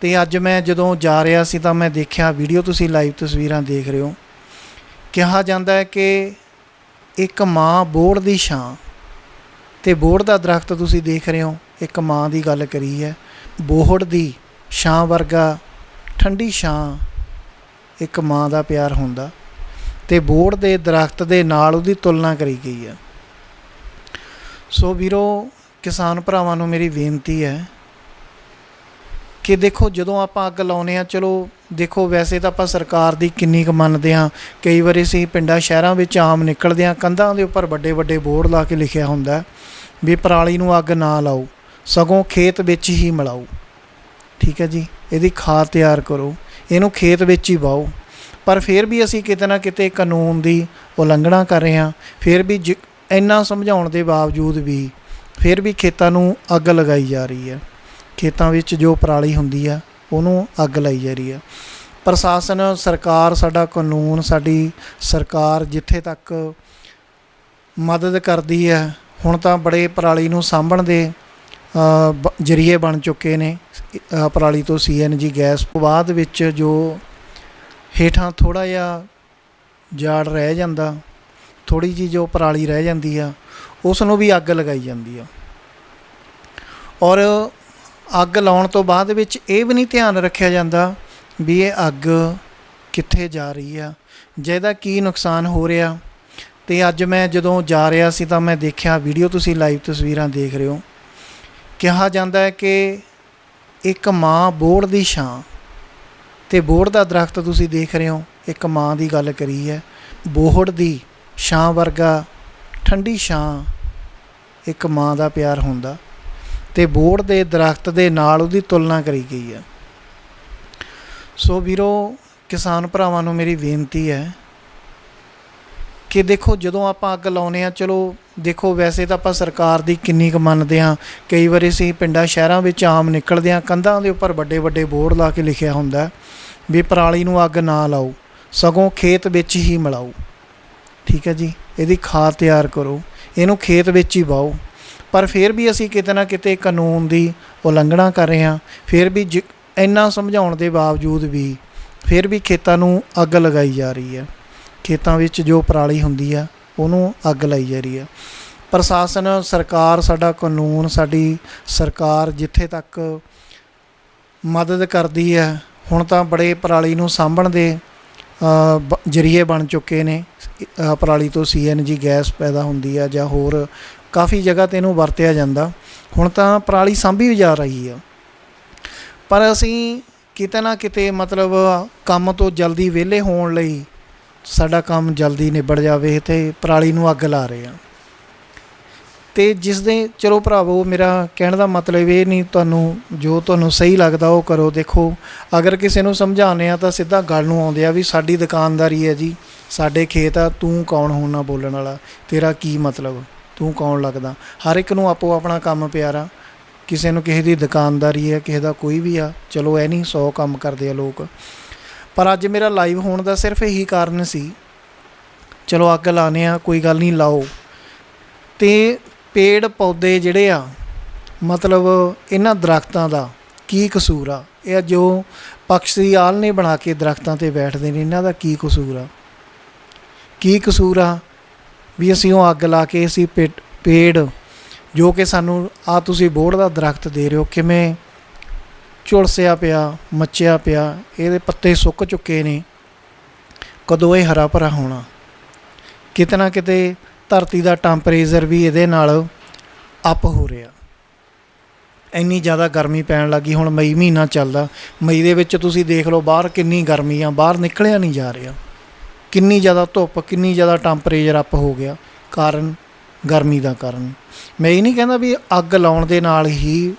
ਤੇ ਅੱਜ ਮੈਂ ਜਦੋਂ ਜਾ ਰਿਹਾ ਸੀ ਤਾਂ ਮੈਂ ਦੇਖਿਆ ਵੀਡੀਓ ਤੁਸੀਂ ਲਾਈਵ ਤਸਵੀਰਾਂ ਦੇਖ ਰਹੇ ਹੋ। ਕਿਹਾ ਜਾਂਦਾ ਹੈ ਕਿ ਇੱਕ ਮਾਂ ਬੋੜ ਦੀ ਛਾਂ, ਤੇ ਬੋੜ ਦਾ ਦਰਖਤ ਤੁਸੀਂ ਦੇਖ ਰਹੇ ਹੋ। ਇੱਕ ਮਾਂ ਦੀ ਗੱਲ ਕਰੀ ਹੈ। ਬੋਹੜ ਦੀ ਛਾਂ ਵਰਗਾ ਠੰਡੀ ਛਾਂ ਇੱਕ ਮਾਂ ਦਾ ਪਿਆਰ ਹੁੰਦਾ ਤੇ ਬੋੜ ਦੇ ਦਰਖਤ ਦੇ ਨਾਲ ਉਹਦੀ ਤੁਲਨਾ ਕਰੀ ਗਈ ਹੈ। ਸੋ ਵੀਰੋ, ਕਿਸਾਨ ਭਰਾਵਾਂ ਨੂੰ ਮੇਰੀ ਬੇਨਤੀ ਹੈ ਕਿ ਦੇਖੋ, ਜਦੋਂ ਆਪਾਂ ਅੱਗ ਲਾਉਨੇ ਆ ਚਲੋ ਦੇਖੋ, ਵੈਸੇ ਤਾਂ ਆਪਾਂ ਸਰਕਾਰ ਦੀ ਕਿੰਨੀ ਕੁ ਮੰਨਦੇ ਆ ਕਈ ਵਾਰੀ ਅਸੀਂ ਪਿੰਡਾਂ, ਸ਼ਹਿਰਾਂ ਵਿੱਚ ਆਮ ਨਿਕਲਦੇ ਆ ਕੰਧਾਂ ਦੇ ਉੱਪਰ ਵੱਡੇ ਵੱਡੇ ਬੋਰਡ ਲਾ ਕੇ ਲਿਖਿਆ ਹੁੰਦਾ ਵੀ ਪਰਾਲੀ ਨੂੰ ਅੱਗ ਨਾ ਲਾਓ। ਸਗੋਂ ਖੇਤ ਵਿੱਚ ਹੀ ਮਿਲਾਓ। ਠੀਕ ਹੈ ਜੀ, ਇਹਦੀ ਖਾਦ ਤਿਆਰ ਕਰੋ, ਇਹਨੂੰ ਖੇਤ ਵਿੱਚ ਹੀ ਵਾਓ। ਪਰ ਫਿਰ ਵੀ ਅਸੀਂ ਕਿਤੇ ਨਾ ਕਿਤੇ ਕਾਨੂੰਨ ਦੀ ਉਲੰਘਣਾ ਕਰ ਰਹੇ ਹਾਂ, ਫਿਰ ਵੀ ਜ- ਇੰਨਾ ਸਮਝਾਉਣ ਦੇ ਬਾਵਜੂਦ ਵੀ ਫਿਰ ਵੀ ਖੇਤਾਂ ਨੂੰ ਅੱਗ ਲਗਾਈ ਜਾ ਰਹੀ ਹੈ। ਖੇਤਾਂ ਵਿੱਚ ਜੋ ਪਰਾਲੀ ਹੁੰਦੀ ਆ ਉਹਨੂੰ ਅੱਗ ਲਾਈ ਜਾ ਰਹੀ ਆ ਪ੍ਰਸ਼ਾਸਨ, ਸਰਕਾਰ, ਸਾਡਾ ਕਾਨੂੰਨ, ਸਾਡੀ ਸਰਕਾਰ ਜਿੱਥੇ ਤੱਕ ਮਦਦ ਕਰਦੀ ਹੈ, ਹੁਣ ਤਾਂ ਬੜੇ ਪਰਾਲੀ ਨੂੰ ਸਾਂਭਣ ਦੇ ਜਰੀਏ ਬਣ ਚੁੱਕੇ ਨੇ ਪਰਾਲੀ ਤੋਂ ਸੀਐਨਜੀ ਗੈਸ। ਤੋਂ ਬਾਅਦ ਵਿੱਚ ਜੋ ਹੇਠਾਂ ਥੋੜਾ ਜਿਹਾ ਜਾੜ ਰਹਿ ਜਾਂਦਾ ਥੋੜੀ ਜੀ ਜੋ ਪਰਾਲੀ ਰਹਿ ਜਾਂਦੀ ਆ ਉਸ ਨੂੰ ਵੀ ਅੱਗ ਲਗਾਈ ਜਾਂਦੀ ਆ। ਔਰ ਅੱਗ ਲਾਉਣ ਤੋਂ ਬਾਅਦ ਵਿੱਚ ਇਹ ਵੀ ਨਹੀਂ ਧਿਆਨ ਰੱਖਿਆ ਜਾਂਦਾ ਵੀ ਇਹ ਅੱਗ ਕਿੱਥੇ ਜਾ ਰਹੀ ਆ, ਜਿਹਦਾ ਕੀ ਨੁਕਸਾਨ ਹੋ ਰਿਹਾ। ਤੇ ਅੱਜ ਮੈਂ ਜਦੋਂ ਜਾ ਰਿਹਾ ਸੀ ਤਾਂ ਮੈਂ ਦੇਖਿਆ, ਵੀਡੀਓ ਤੁਸੀਂ ਲਾਈਵ ਤਸਵੀਰਾਂ ਦੇਖ ਰਹੇ ਹੋ। ਕਿਹਾ ਜਾਂਦਾ ਹੈ ਕਿ ਇੱਕ ਮਾਂ ਬੋੜ ਦੀ ਛਾਂ ਤੇ ਬੋੜ ਦਾ ਦਰਖਤ ਤੁਸੀਂ ਦੇਖ ਰਹੇ ਹੋ, ਇੱਕ ਮਾਂ ਦੀ ਗੱਲ ਕਰੀ ਹੈ। ਬੋਹੜ ਦੀ ਛਾਂ ਵਰਗਾ ਠੰਡੀ ਛਾਂ ਇੱਕ ਮਾਂ ਦਾ ਪਿਆਰ ਹੁੰਦਾ ਤੇ ਬੋਹੜ ਦੇ ਦਰਖਤ ਦੇ ਨਾਲ ਉਹਦੀ ਤੁਲਨਾ ਕਰੀ ਗਈ ਹੈ। ਸੋ ਵੀਰੋ, ਕਿਸਾਨ ਭਰਾਵਾਂ ਨੂੰ ਮੇਰੀ ਬੇਨਤੀ ਹੈ ਕਿ ਦੇਖੋ ਜਦੋਂ ਆਪਾਂ ਅੱਗ ਲਾਉਨੇ ਆ ਚਲੋ ਦੇਖੋ ਵੈਸੇ ਤਾਂ ਆਪਾਂ ਸਰਕਾਰ ਦੀ ਕਿੰਨੀ ਕੁ ਮੰਨਦੇ ਆ ਕਈ ਵਾਰੀ ਅਸੀਂ ਪਿੰਡਾਂ, ਸ਼ਹਿਰਾਂ ਵਿੱਚ ਆਮ ਨਿਕਲਦੇ ਆ ਕੰਧਾਂ ਦੇ ਉੱਪਰ ਵੱਡੇ ਵੱਡੇ ਬੋਰਡ ਲਾ ਕੇ ਲਿਖਿਆ ਹੁੰਦਾ ਵੀ ਪਰਾਲੀ ਨੂੰ ਅੱਗ ਨਾ ਲਾਓ, ਸਗੋਂ ਖੇਤ ਵਿੱਚ ਹੀ ਮਿਲਾਓ। ਠੀਕ ਹੈ ਜੀ, ਇਹਦੀ ਖਾਦ ਤਿਆਰ ਕਰੋ, ਇਹਨੂੰ ਖੇਤ ਵਿੱਚ ਹੀ ਵਾਓ। ਪਰ ਫਿਰ ਵੀ ਅਸੀਂ ਕਿਤੇ ਨਾ ਕਿਤੇ ਕਾਨੂੰਨ ਦੀ ਉਲੰਘਣਾ ਕਰ ਰਹੇ ਹਾਂ, ਫਿਰ ਵੀ ਜ- ਇੰਨਾ ਸਮਝਾਉਣ ਦੇ ਬਾਵਜੂਦ ਵੀ ਫਿਰ ਵੀ ਖੇਤਾਂ ਨੂੰ ਅੱਗ ਲਗਾਈ ਜਾ ਰਹੀ ਹੈ। ਖੇਤਾਂ ਵਿੱਚ ਜੋ ਪਰਾਲੀ ਹੁੰਦੀ ਆ, ਉਹਨੂੰ ਅੱਗ ਲਾਈ ਜਾ ਰਹੀ ਆ। ਪ੍ਰਸ਼ਾਸਨ, ਸਰਕਾਰ, ਸਾਡਾ ਕਾਨੂੰਨ, ਸਾਡੀ ਸਰਕਾਰ ਜਿੱਥੇ ਤੱਕ ਮਦਦ ਕਰਦੀ ਹੈ ਹੁਣ ਤਾਂ ਬੜੇ ਪਰਾਲੀ ਨੂੰ ਸਾਂਭਣ ਦੇ ਬ- ਜਰੀਏ ਬਣ ਚੁੱਕੇ ਨੇ। ਪਰਾਲੀ ਤੋਂ ਸੀਐਨਜੀ ਗੈਸ ਪੈਦਾ ਹੁੰਦੀ ਆ ਜਾਂ ਹੋਰ ਕਾਫੀ ਜਗ੍ਹਾ ਤੇ ਇਹਨੂੰ ਵਰਤਿਆ ਜਾਂਦਾ। ਹੁਣ ਤਾਂ ਪਰਾਲੀ ਸਾਂਭੀ ਵੀ ਜਾ ਰਹੀ ਆ। ਪਰ ਅਸੀਂ ਕਿਤੇ ਨਾ ਕਿਤੇ ਮਤਲਬ ਕੰਮ ਤੋਂ ਜਲਦੀ ਵਿਹਲੇ ਹੋਣ ਲਈ ਸਾਡਾ ਕੰਮ ਜਲਦੀ ਨਿਬੜ ਜਾਵੇ ਤੇ ਪਰਾਲੀ ਨੂੰ ਅੱਗ ਲਾ ਰਹੇ ਆ। ਤੇ ਜਿਸ ਦੇ ਚਲੋ ਭਰਾਵੋ, ਮੇਰਾ ਕਹਿਣ ਦਾ ਮਤਲਬ ਇਹ ਨਹੀਂ ਤੁਹਾਨੂੰ, ਜੋ ਤੁਹਾਨੂੰ ਸਹੀ ਲੱਗਦਾ ਉਹ ਕਰੋ, ਦੇਖੋ। ਅਗਰ ਕਿਸੇ ਨੂੰ ਸਮਝਾਉਂਦੇ ਆ ਤਾਂ ਸਿੱਧਾ ਗੱਲ ਨੂੰ ਆਉਂਦੇ ਆ ਵੀ ਸਾਡੀ ਦੁਕਾਨਦਾਰੀ ਹੈ ਜੀ, ਸਾਡੇ ਖੇਤ ਆ, ਤੂੰ ਕੌਣ ਹੋਣਾ ਬੋਲਣ ਵਾਲਾ? ਤੇਰਾ ਕੀ ਮਤਲਬ? ਤੂੰ ਕੌਣ ਲੱਗਦਾ? ਹਰ ਇੱਕ ਨੂੰ ਆਪੋ ਆਪਣਾ ਕੰਮ ਪਿਆਰਾ। ਕਿਸੇ ਨੂੰ ਕਿਸੇ ਦੀ ਦੁਕਾਨਦਾਰੀ ਹੈ, ਕਿਸੇ ਦਾ ਕੋਈ ਵੀ ਆ, ਚਲੋ ਇਹ ਨਹੀਂ 100 ਕੰਮ ਕਰਦੇ ਆ ਲੋਕ। ਪਰ ਅੱਜ ਮੇਰਾ ਲਾਈਵ ਹੋਣ ਦਾ ਸਿਰਫ ਇਹੀ ਕਾਰਨ ਸੀ। ਚਲੋ ਅੱਗ ਲਾਣੇ ਆ ਕੋਈ ਗੱਲ ਨਹੀਂ, ਲਾਓ। ਤੇ ਪੇੜ ਪੌਦੇ ਜਿਹੜੇ ਆ, ਮਤਲਬ ਇਹਨਾਂ ਦਰਖਤਾਂ ਦਾ ਕੀ ਕਸੂਰ ਆ? ਇਹ ਜੋ ਪਕਸ਼ੀ ਆਲਣੇ ਬਣਾ ਕੇ ਦਰਖਤਾਂ ਤੇ ਬੈਠਦੇ ਨੇ, ਇਹਨਾਂ ਦਾ ਕੀ ਕਸੂਰ ਆ? ਕੀ ਕਸੂਰ ਆ? ਵੀ ਅਸੀਂ ਉਹ ਅੱਗ ਲਾ ਕੇ, ਅਸੀਂ ਪੇ- ਪੇੜ ਜੋ ਕਿ ਸਾਨੂੰ ਆ ਤੁਸੀਂ ਬੋੜ ਦਾ ਦਰਖਤ ਦੇ ਰਹੇ ਹੋ, ਕਿਵੇਂ ਝੁਲਸਿਆ ਪਿਆ, ਮੱਚਿਆ ਪਿਆ, ਇਹਦੇ ਪੱਤੇ ਸੁੱਕ ਚੁੱਕੇ ਨੇ। ਕਦੋਂ ਇਹ ਹਰਾ ਭਰਾ ਹੋਣਾ? ਕਿਤੇ ਨਾ ਕਿਤੇ ਧਰਤੀ ਦਾ ਟੈਂਪਰੇਚਰ ਵੀ ਇਹਦੇ ਨਾਲ ਅਪ ਹੋ ਰਿਹਾ। ਇੰਨੀ ਜ਼ਿਆਦਾ ਗਰਮੀ ਪੈਣ ਲੱਗੀ, ਹੁਣ ਮਈ ਮਹੀਨਾ ਚੱਲਦਾ। ਮਈ ਦੇ ਵਿੱਚ ਤੁਸੀਂ ਦੇਖ ਲਓ, ਬਾਹਰ ਕਿੰਨੀ ਗਰਮੀ ਆ, ਬਾਹਰ ਨਿਕਲਿਆ ਨਹੀਂ ਜਾ ਰਿਹਾ। ਕਿੰਨੀ ਜ਼ਿਆਦਾ ਧੁੱਪ, ਕਿੰਨੀ ਜ਼ਿਆਦਾ ਟੈਂਪਰੇਚਰ ਅਪ ਹੋ ਗਿਆ, ਕਾਰਨ ਗਰਮੀ ਦਾ ਕਾਰਨ। ਮੈਂ ਇਹ ਨਹੀਂ ਕਹਿੰਦਾ ਵੀ ਅੱਗ ਲਾਉਣ ਦੇ ਨਾਲ ਹੀ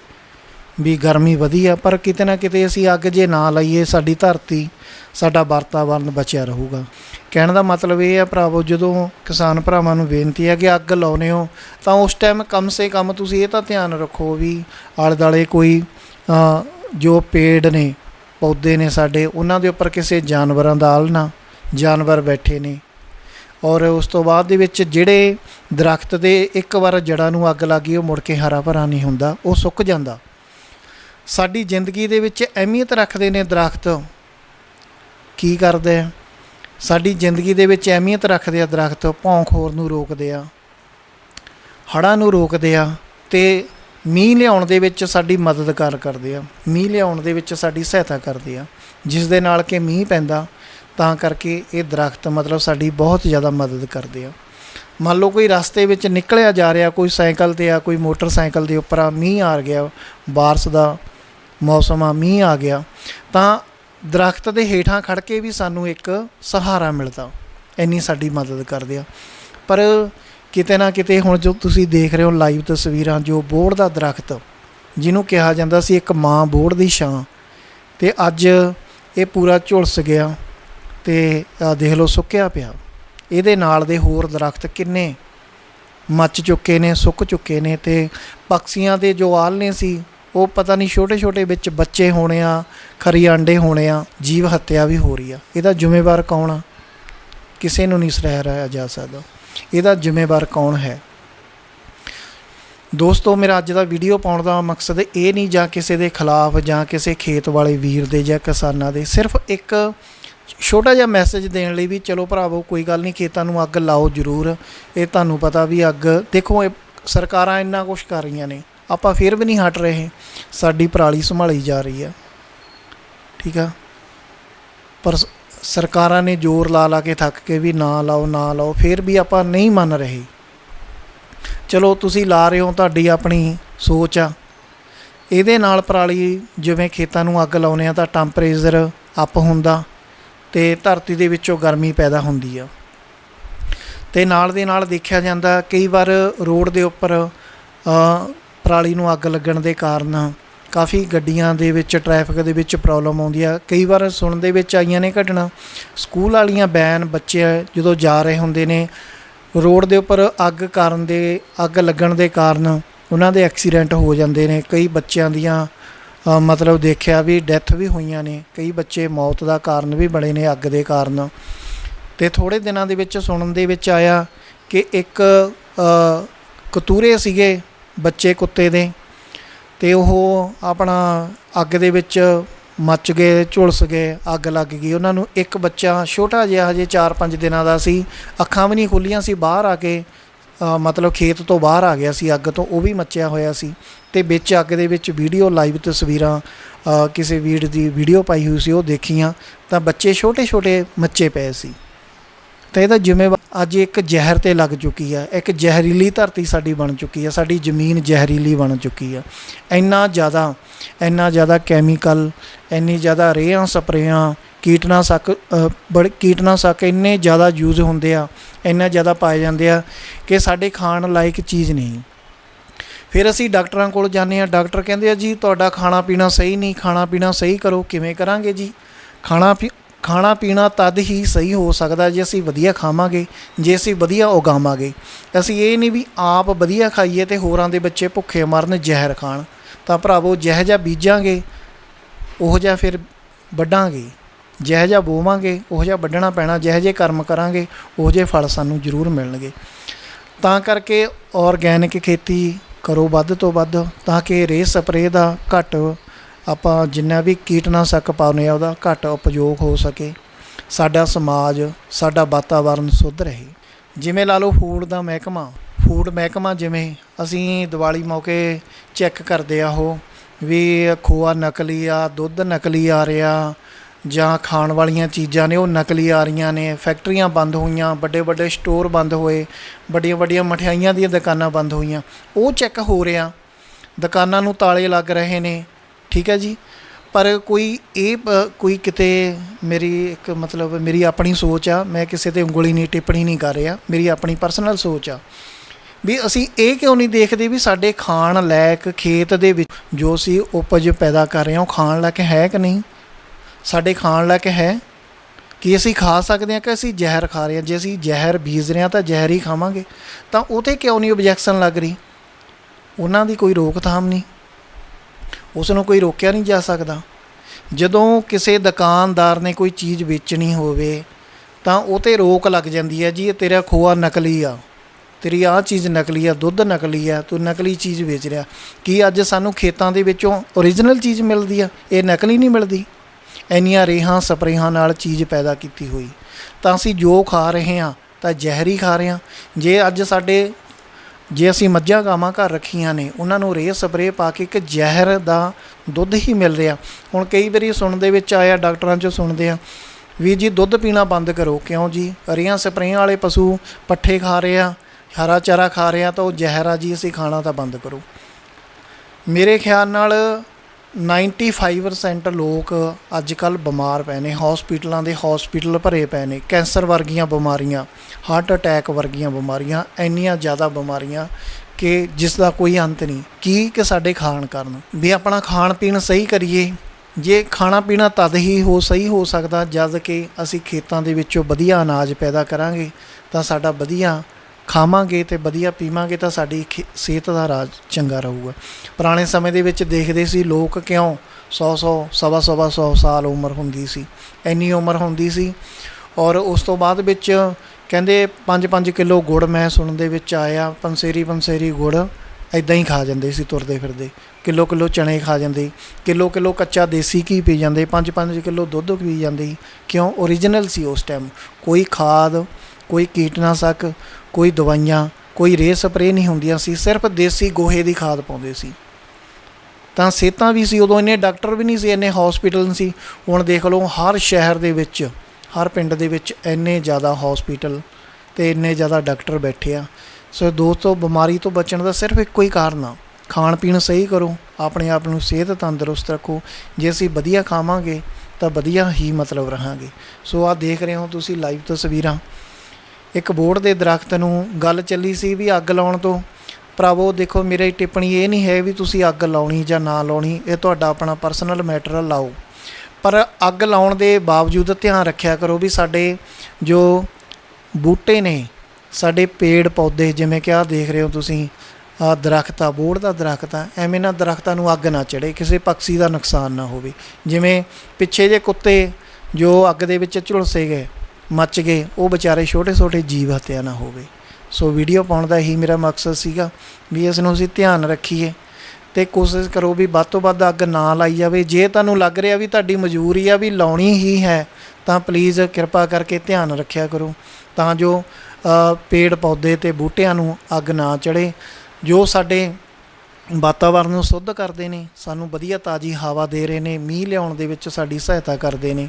ਵੀ ਗਰਮੀ ਵਧੀਆ, ਪਰ ਕਿਤੇ ਨਾ ਕਿਤੇ ਅਸੀਂ ਅੱਗ ਜੇ ਨਾ ਲਾਈਏ, ਸਾਡੀ ਧਰਤੀ, ਸਾਡਾ ਵਾਤਾਵਰਨ ਬਚਿਆ ਰਹੂਗਾ। ਕਹਿਣ ਦਾ ਮਤਲਬ ਇਹ ਹੈ ਭਰਾਵੋ, ਜਦੋਂ ਕਿਸਾਨ ਭਰਾਵਾਂ ਨੂੰ ਬੇਨਤੀ ਹੈ ਕਿ ਅੱਗ ਲਾਉਨੇ ਹੋ, ਤਾਂ ਉਸ ਟਾਈਮ ਕਮ ਸੇ ਕਮ ਤੁਸੀਂ ਇਹ ਤਾਂ ਧਿਆਨ ਰੱਖੋ ਵੀ ਆਲੇ ਦਾਲੇ ਕੋਈ ਜੋ ਪੇੜ ਨੇ, ਪੌਦੇ ਨੇ ਸਾਡੇ, ਉਹਨਾਂ ਦੇ ਉੱਪਰ ਕਿਸੇ ਜਾਨਵਰਾਂ ਦਾ ਆਲਣਾ ਜਾਨਵਰ ਬੈਠੇ ਨੇ। ਔਰ ਉਸ ਤੋਂ ਬਾਅਦ ਦੇ ਵਿੱਚ ਜਿਹੜੇ ਦਰਖਤ ਦੇ ਇੱਕ ਵਾਰ ਜੜ੍ਹਾਂ ਨੂੰ ਅੱਗ ਲੱਗੀ ਉਹ ਮੁੜ ਕੇ ਹਰਾ ਭਰਾ ਨਹੀਂ ਹੁੰਦਾ, ਉਹ ਸੁੱਕ ਜਾਂਦਾ। ਸਾਡੀ ਜ਼ਿੰਦਗੀ ਦੇ ਵਿੱਚ ਅਹਿਮੀਅਤ ਰੱਖਦੇ ਨੇ ਦਰਖਤ। ਕੀ ਕਰਦੇ ਆ? ਸਾਡੀ ਜ਼ਿੰਦਗੀ ਦੇ ਵਿੱਚ ਅਹਿਮੀਅਤ ਰੱਖਦੇ ਆ ਦਰਖਤ, ਭੌਂਖੋਰ ਨੂੰ ਰੋਕਦੇ ਆ। ਹੜ੍ਹਾਂ ਨੂੰ ਰੋਕਦੇ ਆ ਤੇ ਮੀਂਹ ਲਿਆਉਣ ਦੇ ਵਿੱਚ ਸਾਡੀ ਮਦਦਗਾਰ ਕਰਦੇ ਆ। ਮੀਂਹ ਲਿਆਉਣ ਦੇ ਵਿੱਚ ਸਾਡੀ ਸਹਾਇਤਾ ਕਰਦੇ ਆ। ਜਿਸ ਦੇ ਨਾਲ ਕਿ ਮੀਂਹ ਪੈਂਦਾ, ਤਾਂ ਕਰਕੇ ਇਹ ਦਰਖਤ ਮਤਲਬ ਸਾਡੀ ਬਹੁਤ ਜ਼ਿਆਦਾ ਮਦਦ ਕਰਦੇ ਆ। ਮੰਨ ਲਓ ਕੋਈ ਰਸਤੇ ਵਿੱਚ ਨਿਕਲਿਆ ਜਾ ਰਿਹਾ, ਕੋਈ ਸਾਈਕਲ ਤੇ ਆ, ਕੋਈ ਮੋਟਰਸਾਈਕਲ ਦੇ ਉੱਪਰ ਆ, ਮੀਂਹ ਆ ਗਿਆ, ਬਾਰਸ ਦਾ ਮੌਸਮ ਆ ਮੀਂਹ ਆ ਗਿਆ, ਤਾਂ ਦਰਖਤ ਦੇ ਹੇਠਾਂ ਖੜ ਕੇ ਵੀ ਸਾਨੂੰ ਇੱਕ ਸਹਾਰਾ ਮਿਲਦਾ, ਇੰਨੀ ਸਾਡੀ ਮਦਦ ਕਰਦੇ ਆ। ਪਰ ਕਿਤੇ ਨਾ ਕਿਤੇ ਹੁਣ ਜੋ ਤੁਸੀਂ ਦੇਖ ਰਹੇ ਹੋ ਲਾਈਵ ਤਸਵੀਰਾਂ, ਜੋ ਬੋੜ ਦਾ ਦਰਖਤ, ਜਿਹਨੂੰ ਕਿਹਾ ਜਾਂਦਾ ਸੀ ਇੱਕ ਮਾਂ ਬੋੜ ਦੀ ਛਾਂ, ਤੇ ਅੱਜ ਇਹ ਪੂਰਾ ਝੁਲਸ ਗਿਆ ਤੇ ਦੇਖ ਲਓ ਸੁੱਕਿਆ ਪਿਆ। ਇਹਦੇ ਨਾਲ ਦੇ ਹੋਰ ਦਰਖਤ ਕਿੰਨੇ ਮੱਚ ਚੁੱਕੇ ਨੇ, ਸੁੱਕ ਚੁੱਕੇ ਨੇ ਤੇ ਪਕਸੀਆਂ ਦੇ ਜੋ ਆਲਣੇ ਸੀ ਉਹ ਪਤਾ ਨਹੀਂ ਛੋਟੇ ਛੋਟੇ ਵਿੱਚ ਬੱਚੇ ਹੋਣੇ ਆ, ਖਰੀ ਆਂਡੇ ਹੋਣੇ ਆ, ਜੀਵ ਹੱਤਿਆ ਵੀ ਹੋ ਰਹੀ ਆ। ਇਹਦਾ ਜ਼ਿੰਮੇਵਾਰ ਕੌਣ ਆ? ਕਿਸੇ ਨੂੰ ਨਹੀਂ ਸਰਾਇਆ ਜਾ ਸਕਦਾ। ਇਹਦਾ ਜ਼ਿੰਮੇਵਾਰ ਕੌਣ ਹੈ? ਦੋਸਤੋ, ਮੇਰਾ ਅੱਜ ਦਾ ਵੀਡੀਓ ਪਾਉਣ ਦਾ ਮਕਸਦ ਇਹ ਨਹੀਂ ਜਾਂ ਕਿਸੇ ਦੇ ਖਿਲਾਫ ਜਾਂ ਕਿਸੇ ਖੇਤ ਵਾਲੇ ਵੀਰ ਦੇ ਜਾਂ ਕਿਸਾਨਾਂ ਦੇ। ਸਿਰਫ ਇੱਕ ਛੋਟਾ ਜਿਹਾ ਮੈਸੇਜ ਦੇਣ ਲਈ ਵੀ ਚਲੋ ਭਰਾਵੋ, ਕੋਈ ਗੱਲ ਨਹੀਂ, ਖੇਤਾਂ ਨੂੰ ਅੱਗ ਲਾਓ ਜ਼ਰੂਰ। ਇਹ ਤੁਹਾਨੂੰ ਪਤਾ ਵੀ ਅੱਗ, ਦੇਖੋ, ਇਹ ਸਰਕਾਰਾਂ ਇੰਨਾ ਕੁਝ ਕਰ ਰਹੀਆਂ ਨੇ। ਆਪਾਂ ਫਿਰ ਵੀ ਨਹੀਂ ਹਟ ਰਹੇ। ਸਾਡੀ ਪਰਾਲੀ ਸੰਭਾਲੀ ਜਾ ਰਹੀ ਆ ਠੀਕ ਆ? ਪਰ ਸਰਕਾਰਾਂ ਨੇ ਜ਼ੋਰ ਲਾ ਲਾ ਕੇ ਥੱਕ ਕੇ ਵੀ ਨਾ ਲਾਓ ਨਾ ਲਾਓ, ਫਿਰ ਵੀ ਆਪਾਂ ਨਹੀਂ ਮੰਨ ਰਹੇ। ਚਲੋ, ਤੁਸੀਂ ਲਾ ਰਹੇ ਹੋ ਤੁਹਾਡੀ ਆਪਣੀ ਸੋਚ ਆ। ਇਹਦੇ ਨਾਲ ਪਰਾਲੀ ਜਿਵੇਂ ਖੇਤਾਂ ਨੂੰ ਅੱਗ ਲਾਉਨੇ ਆ ਤਾਂ ਟੈਂਪਰੇਚਰ ਅਪ ਹੁੰਦਾ ਤੇ ਧਰਤੀ ਦੇ ਵਿੱਚੋਂ ਗਰਮੀ ਪੈਦਾ ਹੁੰਦੀ ਆ। ਤੇ ਨਾਲ ਦੇ ਨਾਲ ਦੇਖਿਆ ਜਾਂਦਾ ਕਈ ਵਾਰ ਰੋਡ ਦੇ ਉੱਪਰ ਪਰਾਲੀ ਨੂੰ ਅੱਗ ਲੱਗਣ ਦੇ ਕਾਰਨ ਕਾਫੀ ਗੱਡੀਆਂ ਦੇ ਵਿੱਚ ਟ੍ਰੈਫਿਕ ਦੇ ਵਿੱਚ ਪ੍ਰੋਬਲਮ ਆਉਂਦੀ ਆ। ਕਈ ਵਾਰ ਸੁਣਨ ਦੇ ਵਿੱਚ ਆਈਆਂ ਨੇ ਘਟਨਾ। ਸਕੂਲ ਵਾਲੀਆਂ ਬੈਨ ਬੱਚੇ ਜਦੋਂ ਜਾ ਰਹੇ ਹੁੰਦੇ ਨੇ, ਰੋਡ ਦੇ ਉੱਪਰ ਅੱਗ ਕਾਰਨ ਦੇ, ਅੱਗ ਲੱਗਣ ਦੇ ਕਾਰਨ ਉਹਨਾਂ ਦੇ ਐਕਸੀਡੈਂਟ ਹੋ ਜਾਂਦੇ ਨੇ। ਕਈ ਬੱਚਿਆਂ ਦੀਆਂ ਮਤਲਬ ਦੇਖਿਆ ਵੀ ਡੈਥ ਵੀ ਹੋਈਆਂ ਨੇ। ਕਈ ਬੱਚੇ ਮੌਤ ਦਾ ਕਾਰਨ ਵੀ ਬਣੇ ਨੇ ਅੱਗ ਦੇ ਕਾਰਨ। ਤੇ ਥੋੜੇ ਦਿਨਾਂ ਦੇ ਵਿੱਚ ਸੁਣਨ ਦੇ ਵਿੱਚ ਆਇਆ ਕਿ ਇੱਕ ਕਤੂਰੇ ਸੀਗੇ। ਬੱਚੇ ਕੁੱਤੇ ਦੇ ਤੇ ਉਹ ਆਪਣਾ ਅੱਗ ਦੇ ਵਿੱਚ ਮੱਚ ਗਏ, ਝੁਲਸ ਗਏ, ਅੱਗ ਲੱਗ ਗਈ। ਉਹਨਾਂ ਨੂੰ ਇੱਕ ਬੱਚਾ ਛੋਟਾ ਜਿਹਾ ਹਜੇ 4-5 ਦਿਨਾਂ ਦਾ ਸੀ। ਅੱਖਾਂ ਵੀ ਨਹੀਂ ਖੁੱਲੀਆਂ ਸੀ, ਬਾਹਰ ਆ ਕੇ ਮਤਲਬ ਖੇਤ ਤੋਂ ਬਾਹਰ ਆ ਗਿਆ ਸੀ ਅੱਗ ਤੋਂ, ਉਹ ਵੀ ਮੱਚਿਆ ਹੋਇਆ ਸੀ। ਤੇ ਵਿੱਚ ਅੱਗ ਦੇ ਵਿੱਚ ਵੀਡੀਓ ਲਾਈਵ ਤਸਵੀਰਾਂ ਕਿਸੇ ਵੀਰ ਦੀ ਵੀਡੀਓ ਪਾਈ ਹੋਈ ਸੀ, ਉਹ ਦੇਖੀਆਂ ਤਾਂ ਬੱਚੇ ਛੋਟੇ-ਛੋਟੇ ਮੱਚੇ ਪਏ ਸੀ। ਤਾਂ ਇਹਦਾ ਜ਼ਿੰਮੇਵਾਰ ਅੱਜ ਇੱਕ ਜ਼ਹਿਰ ਤੇ ਲੱਗ ਚੁੱਕੀ ਆ ਇੱਕ ਜ਼ਹਿਰੀਲੀ ਧਰਤੀ ਸਾਡੀ ਬਣ ਚੁੱਕੀ ਆ ਸਾਡੀ ਜ਼ਮੀਨ ਜ਼ਹਿਰੀਲੀ ਬਣ ਚੁੱਕੀ ਆ। ਇੰਨਾ ਜ਼ਿਆਦਾ ਇੰਨਾ ਜ਼ਿਆਦਾ ਕੈਮੀਕਲ ਇੰਨੀ ਜ਼ਿਆਦਾ ਰੇਹਾਂ ਸਪਰੇਆਂ ਕੀਟਨਾਸ਼ਕ ਅ, ਬੜੇ ਕੀਟਨਾਸ਼ਕ ਇੰਨੇ ਜ਼ਿਆਦਾ ਯੂਜ਼ ਹੁੰਦੇ ਆ ਇੰਨਾ ਜ਼ਿਆਦਾ ਪਾਏ ਜਾਂਦੇ ਆ ਕਿ ਸਾਡੇ ਖਾਣ ਲਾਇਕ ਚੀਜ਼ ਨਹੀਂ। ਫਿਰ ਅਸੀਂ ਡਾਕਟਰਾਂ ਕੋਲ ਜਾਂਦੇ ਆ ਡਾਕਟਰ ਕਹਿੰਦੇ ਆ ਜੀ ਤੁਹਾਡਾ ਖਾਣਾ ਪੀਣਾ ਸਹੀ ਨਹੀਂ ਖਾਣਾ ਪੀਣਾ ਸਹੀ ਕਰੋ ਕਿਵੇਂ ਕਰਾਂਗੇ ਜੀ? ਖਾਣਾ ਪੀ ਖਾਣਾ ਪੀਣਾ ਤਦ ਹੀ ਸਹੀ ਹੋ ਸਕਦਾ ਜੇ ਅਸੀਂ ਵਧੀਆ ਖਾਵਾਂਗੇ, ਜੇ ਅਸੀਂ ਵਧੀਆ ਉਗਾਵਾਂਗੇ। ਅਸੀਂ ਇਹ ਨਹੀਂ ਵੀ ਆਪ ਵਧੀਆ ਖਾਈਏ ਤੇ ਹੋਰਾਂ ਦੇ ਬੱਚੇ ਭੁੱਖੇ ਮਰਨ ਜ਼ਹਿਰ ਖਾਣ। ਤਾਂ ਭਰਾਵੋ, ਜਿਹੋ ਜਿਹਾ ਬੀਜਾਂਗੇ, ਉਹ ਜਿਹਾ ਫਿਰ ਵੱਢਾਂਗੇ। ਜਿਹੋ ਜਿਹਾ ਬੋਵਾਂਗੇ, ਉਹ ਜਿਹਾ ਵੱਢਣਾ ਪੈਣਾ। ਜਿਹੋ ਜਿਹੇ ਕਰਮ ਕਰਾਂਗੇ, ਉਹ ਜਿਹੇ ਫਲ ਸਾਨੂੰ ਜ਼ਰੂਰ ਮਿਲਣਗੇ। ਤਾਂ ਕਰਕੇ ਆਰਗੈਨਿਕ ਖੇਤੀ ਕਰੋ ਵੱਧ ਤੋਂ ਵੱਧ, ਤਾਂ ਕਿ ਰੇਹ ਸਪਰੇਅ ਦਾ ਘੱਟ ਆਪਾਂ ਜਿੰਨਾ ਵੀ ਕੀਟਨਾਸ਼ਕ ਪਾਉਂਦੇ ਆ, ਉਹਦਾ ਘੱਟ ਉਪਯੋਗ ਹੋ ਸਕੇ। ਸਾਡਾ ਸਮਾਜ, ਸਾਡਾ ਵਾਤਾਵਰਨ ਸੁੱਧ ਰਹੇ। ਜਿਵੇਂ ਲਾ ਲਓ ਫੂਡ ਦਾ ਮਹਿਕਮਾ। ਫੂਡ ਮਹਿਕਮਾ ਜਿਵੇਂ ਅਸੀਂ ਦੀਵਾਲੀ ਮੌਕੇ ਚੈੱਕ ਕਰਦੇ ਆ ਉਹ, ਵੀ ਖੋਆ ਨਕਲੀ ਆ, ਦੁੱਧ ਨਕਲੀ ਆ ਰਿਹਾ, ਜਾਂ ਖਾਣ ਵਾਲੀਆਂ ਚੀਜ਼ਾਂ ਨੇ ਉਹ ਨਕਲੀ ਆ ਰਹੀਆਂ ਨੇ, ਫੈਕਟਰੀਆਂ ਬੰਦ ਹੋਈਆਂ ਵੱਡੇ ਵੱਡੇ ਸਟੋਰ ਬੰਦ ਹੋਏ ਵੱਡੀਆਂ ਵੱਡੀਆਂ ਮਠਿਆਈਆਂ ਦੀਆਂ ਦੁਕਾਨਾਂ ਬੰਦ ਹੋਈਆਂ। ਉਹ ਚੈੱਕ ਹੋ ਰਿਹਾ। ਦੁਕਾਨਾਂ ਨੂੰ ਤਾਲੇ ਲੱਗ ਰਹੇ ਨੇ। ਠੀਕ ਹੈ ਜੀ। ਪਰ ਕੋਈ ਇਹ, ਕੋਈ ਕਿਤੇ ਮੇਰੀ ਇੱਕ ਮਤਲਬ ਮੇਰੀ ਆਪਣੀ ਸੋਚ ਆ, ਮੈਂ ਕਿਸੇ ਤੇ ਉਂਗਲੀ ਨਹੀਂ, ਟਿੱਪਣੀ ਨਹੀਂ ਕਰ ਰਿਹਾ। ਮੇਰੀ ਆਪਣੀ ਪਰਸਨਲ ਸੋਚ ਆ। ਵੀ ਅਸੀਂ ਇਹ ਕਿਉਂ ਨਹੀਂ ਦੇਖਦੇ ਵੀ ਸਾਡੇ ਖਾਣ ਲਾਇਕ ਖੇਤ ਦੇ ਵਿੱਚ ਜੋ ਅਸੀਂ ਉਪਜ ਪੈਦਾ ਕਰ ਰਹੇ ਹਾਂ, ਉਹ ਖਾਣ ਲਾਇਕ ਹੈ ਕਿ ਨਹੀਂ? ਸਾਡੇ ਖਾਣ ਲਾਇਕ ਹੈ? ਕਿ ਅਸੀਂ ਖਾ ਸਕਦੇ ਹਾਂ ਕਿ ਅਸੀਂ ਜ਼ਹਿਰ ਖਾ ਰਹੇ ਹਾਂ? ਜੇ ਅਸੀਂ ਜ਼ਹਿਰ ਬੀਜ ਰਹੇ ਹਾਂ ਤਾਂ ਜ਼ਹਿਰ ਹੀ ਖਾਵਾਂਗੇ। ਤਾਂ ਉਹ 'ਤੇ ਕਿਉਂ ਨਹੀਂ ਓਬਜੈਕਸ਼ਨ ਲੱਗ ਰਹੀ? ਉਹਨਾਂ ਦੀ ਕੋਈ ਰੋਕਥਾਮ ਨਹੀਂ। ਉਸ ਨੂੰ ਕੋਈ ਰੋਕਿਆ ਨਹੀਂ ਜਾ ਸਕਦਾ। ਜਦੋਂ ਕਿਸੇ ਦੁਕਾਨਦਾਰ ਨੇ ਕੋਈ ਚੀਜ਼ ਵੇਚਣੀ ਹੋਵੇ, ਤਾਂ ਉਹ 'ਤੇ ਰੋਕ ਲੱਗ ਜਾਂਦੀ ਹੈ, ਜੀ ਇਹ ਤੇਰਾ ਖੋਆ ਨਕਲੀ ਆ, ਤੇਰੀ ਆਹ ਚੀਜ਼ ਨਕਲੀ ਆ, ਦੁੱਧ ਨਕਲੀ ਆ, ਤੂੰ ਨਕਲੀ ਚੀਜ਼ ਵੇਚ ਰਿਹਾ। ਕੀ ਅੱਜ ਸਾਨੂੰ ਖੇਤਾਂ ਦੇ ਵਿੱਚੋਂ ਓਰੀਜਨਲ ਚੀਜ਼ ਮਿਲਦੀ ਆ? ਇਹ ਨਕਲੀ ਨਹੀਂ ਮਿਲਦੀ। ਇੰਨੀਆਂ ਰੇਹਾਂ, ਸਪਰੇਹਾਂ ਨਾਲ ਚੀਜ਼ ਪੈਦਾ ਕੀਤੀ ਹੋਈ। ਤਾਂ ਅਸੀਂ ਜੋ ਖਾ ਰਹੇ ਹਾਂ, ਤਾਂ ਜ਼ਹਿਰੀ ਖਾ ਰਹੇ ਹਾਂ। ਜੇ ਅੱਜ ਸਾਡੇ ਜੇ ਅਸੀਂ ਮੱਝਾਂ ਗਾਵਾਂ ਘਰ ਰੱਖੀਆਂ ਨੇ, ਉਹਨਾਂ ਨੂੰ ਰੇਹ ਸਪਰੇਅ ਪਾ ਕੇ ਇੱਕ ਜ਼ਹਿਰ ਦਾ ਦੁੱਧ ਹੀ ਮਿਲ ਰਿਹਾ। ਹੁਣ ਕਈ ਵਾਰੀ ਸੁਣਨ ਦੇ ਵਿੱਚ ਆਇਆ, ਡਾਕਟਰਾਂ 'ਚੋਂ ਸੁਣਦੇ ਆ ਵੀ ਜੀ, ਦੁੱਧ ਪੀਣਾ ਬੰਦ ਕਰੋ। ਕਿਉਂ ਜੀ? ਰੇਹਾਂ ਸਪਰੇਆਂ ਵਾਲੇ ਪਸ਼ੂ ਪੱਠੇ ਖਾ ਰਹੇ ਆ, ਹਰਾ ਚਾਰਾ ਖਾ ਰਹੇ ਆ, ਤਾਂ ਉਹ ਜ਼ਹਿਰ ਆ ਜੀ, ਅਸੀਂ ਖਾਣਾ ਤਾਂ ਬੰਦ ਕਰੋ। ਮੇਰੇ ਖਿਆਲ ਨਾਲ 95% ਲੋਕ ਅੱਜ ਕੱਲ ਬਿਮਾਰ ਪਏ ਨੇ ਹਸਪੀਟਲਾਂ ਦੇ ਹਸਪੀਟਲ ਭਰੇ ਪਏ ਨੇ ਕੈਂਸਰ ਵਰਗੀਆਂ ਬਿਮਾਰੀਆਂ ਹਾਰਟ ਅਟੈਕ ਵਰਗੀਆਂ ਬਿਮਾਰੀਆਂ, ਇੰਨੀਆਂ ਜ਼ਿਆਦਾ ਬਿਮਾਰੀਆਂ ਕਿ ਜਿਸ ਦਾ ਕੋਈ ਅੰਤ ਨਹੀਂ। ਕੀ ਕਿ ਸਾਡੇ ਖਾਣ ਕਾਰਨ? ਵੀ ਆਪਣਾ ਖਾਣ ਪੀਣ ਸਹੀ ਕਰੀਏ, ਜੇ ਖਾਣਾ ਪੀਣਾ ਤਦ ਹੀ ਹੋ ਸਹੀ ਹੋ ਸਕਦਾ, ਜਦ ਕਿ ਅਸੀਂ ਖੇਤਾਂ ਦੇ ਵਿੱਚੋਂ ਵਧੀਆ ਅਨਾਜ ਪੈਦਾ ਕਰਾਂਗੇ, ਤਾਂ ਸਾਡਾ ਵਧੀਆ ਖਾਵਾਂਗੇ ਤੇ ਵਧੀਆ ਪੀਵਾਂਗੇ ਤਾਂ ਸਾਡੀ ਖੇ- ਸਿਹਤ ਦਾ ਰਾਜ ਚੰਗਾ ਰਹੂਗਾ। ਪੁਰਾਣੇ ਸਮੇਂ ਦੇ ਵਿੱਚ ਦੇਖਦੇ ਸੀ ਲੋਕ ਕਿਉਂ 100 100 ਸਵਾ ਸਵਾ 100 ਸਾਲ ਉਮਰ ਹੁੰਦੀ ਸੀ। ਇੰਨੀ ਉਮਰ ਹੁੰਦੀ ਸੀ ਔਰ ਉਸ ਤੋਂ ਬਾਅਦ ਵਿੱਚ ਕਹਿੰਦੇ 5-5 ਕਿਲੋ ਗੁੜ ਮੈਂ ਸੁਣਨ ਦੇ ਵਿੱਚ ਆਇਆ, ਪੰਸੇਰੀ ਪੰਸੇਰੀ ਗੁੜ ਐਦਾਂ ਹੀ ਖਾ ਜਾਂਦੇ ਸੀ ਤੁਰਦੇ ਫਿਰਦੇ। ਕਿਲੋ ਕਿਲੋ ਚਣੇ ਖਾ ਜਾਂਦੇ, ਕਿਲੋ ਕਿਲੋ ਕੱਚਾ ਦੇਸੀ ਘੀ ਪੀ ਜਾਂਦੇ 5-5 ਕਿਲੋ ਦੁੱਧ ਪੀ ਜਾਂਦੇ। ਕਿਉਂ? ਓਰੀਜਨਲ ਸੀ ਉਸ ਟਾਈਮ ਕੋਈ ਖਾਦ, ਕੋਈ ਕੀਟਨਾਸ਼ਕ ਕੋਈ ਦਵਾਈਆਂ, ਕੋਈ ਰੇ ਸਪਰੇਅ ਨਹੀਂ ਹੁੰਦੀਆਂ ਸੀ, ਸਿਰਫ ਦੇਸੀ ਗੋਹੇ ਦੀ ਖਾਦ ਪਾਉਂਦੇ ਸੀ। ਤਾਂ ਸਿਹਤਾਂ ਵੀ ਸੀ, ਉਦੋਂ ਇੰਨੇ ਡਾਕਟਰ ਵੀ ਨਹੀਂ ਸੀ, ਇੰਨੇ ਹਸਪੀਟਲ ਨਹੀਂ ਸੀ। ਹੁਣ ਦੇਖ ਲਓ, ਹਰ ਸ਼ਹਿਰ ਦੇ ਵਿੱਚ, ਹਰ ਪਿੰਡ ਦੇ ਵਿੱਚ ਇੰਨੇ ਜ਼ਿਆਦਾ ਹਸਪੀਟਲ ਤੇ ਇੰਨੇ ਜ਼ਿਆਦਾ ਡਾਕਟਰ ਬੈਠੇ ਆ। ਸੋ ਦੋਸਤੋ, ਬਿਮਾਰੀ ਤੋਂ ਬਚਣ ਦਾ ਸਿਰਫ ਇੱਕੋ ਹੀ ਕਾਰਨ ਆ। ਖਾਣ ਪੀਣ ਸਹੀ ਕਰੋ, ਆਪਣੇ ਆਪ ਨੂੰ ਸਿਹਤ ਤੰਦਰੁਸਤ ਰੱਖੋ। ਜੇ ਅਸੀਂ ਵਧੀਆ ਖਾਵਾਂਗੇ, ਤਾਂ ਵਧੀਆ ਹੀ ਮਤਲਬ ਰਹਾਂਗੇ। ਸੋ ਆ ਦੇਖ ਰਹੇ ਹੋ ਤੁਸੀਂ ਲਾਈਵ ਤਸਵੀਰਾਂ। ਇੱਕ ਬੋਰਡ ਦੇ ਦਰਖਤ ਨੂੰ ਗੱਲ ਚੱਲੀ ਸੀ ਵੀ ਅੱਗ ਲਾਉਣ ਤੋਂ। ਭਰਾਵੋ, ਦੇਖੋ, ਮੇਰੀ ਟਿੱਪਣੀ ਇਹ ਨਹੀਂ ਹੈ ਵੀ ਤੁਸੀਂ ਅੱਗ ਲਾਉਣੀ ਜਾਂ ਨਾ ਲਾਉਣੀ, ਇਹ ਤੁਹਾਡਾ ਆਪਣਾ ਪਰਸਨਲ ਮੈਟਰ ਲਾਓ। ਪਰ ਅੱਗ ਲਾਉਣ ਦੇ ਬਾਵਜੂਦ ਧਿਆਨ ਰੱਖਿਆ ਕਰੋ ਵੀ ਸਾਡੇ ਜੋ ਬੂਟੇ ਨੇ, ਸਾਡੇ ਪੇੜ ਪੌਦੇ, ਜਿਵੇਂ ਕਿ ਆਹ ਦੇਖ ਰਹੇ ਹੋ ਤੁਸੀਂ ਆ ਦਰਖਤ ਆ ਬੋੜ ਦਾ ਦਰਖਤ ਆ, ਐਵੇਂ ਨਾ ਦਰਖਤਾਂ ਨੂੰ ਅੱਗ ਨਾ ਚੜੇ ਕਿਸੇ ਪੰਛੀ ਦਾ ਨੁਕਸਾਨ ਨਾ ਹੋਵੇ। ਜਿਵੇਂ ਪਿੱਛੇ ਜੇ ਕੁੱਤੇ ਜੋ ਅੱਗ ਦੇ ਵਿੱਚ ਝੁਲਸੇ ਗਏ ਮੱਚ ਗਏ। ਉਹ ਵਿਚਾਰੇ ਛੋਟੇ ਛੋਟੇ ਜੀਵ ਹੱਤਿਆ ਨਾ ਹੋਵੇ। ਸੋ ਵੀਡੀਓ ਪਾਉਣ ਦਾ ਇਹੀ ਮੇਰਾ ਮਕਸਦ ਸੀਗਾ ਵੀ ਇਸ ਨੂੰ ਅਸੀਂ ਧਿਆਨ ਰੱਖੀਏ ਤੇ ਕੋਸ਼ਿਸ਼ ਕਰੋ ਵੀ ਵੱਧ ਤੋਂ ਵੱਧ ਅੱਗ ਨਾ ਲਾਈ ਜਾਵੇ। ਜੇ ਤੁਹਾਨੂੰ ਲੱਗ ਰਿਹਾ ਵੀ ਤੁਹਾਡੀ ਮਜਬੂਰੀ ਆ ਵੀ ਲਾਉਣੀ ਹੀ ਹੈ, ਤਾਂ ਪਲੀਜ਼ ਕਿਰਪਾ ਕਰਕੇ ਧਿਆਨ ਰੱਖਿਆ ਕਰੋ। ਤਾਂ ਜੋ ਪੇੜ ਪੌਦੇ ਤੇ ਬੂਟਿਆਂ ਨੂੰ ਅੱਗ ਨਾ ਚੜੇ ਜੋ ਸਾਡੇ ਵਾਤਾਵਰਨ ਨੂੰ ਸ਼ੁੱਧ ਕਰਦੇ ਨੇ, ਸਾਨੂੰ ਵਧੀਆ ਤਾਜ਼ੀ ਹਵਾ ਦੇ ਰਹੇ ਨੇ, ਮੀਂਹ ਲਿਆਉਣ ਦੇ ਵਿੱਚ ਸਾਡੀ ਸਹਾਇਤਾ ਕਰਦੇ ਨੇ।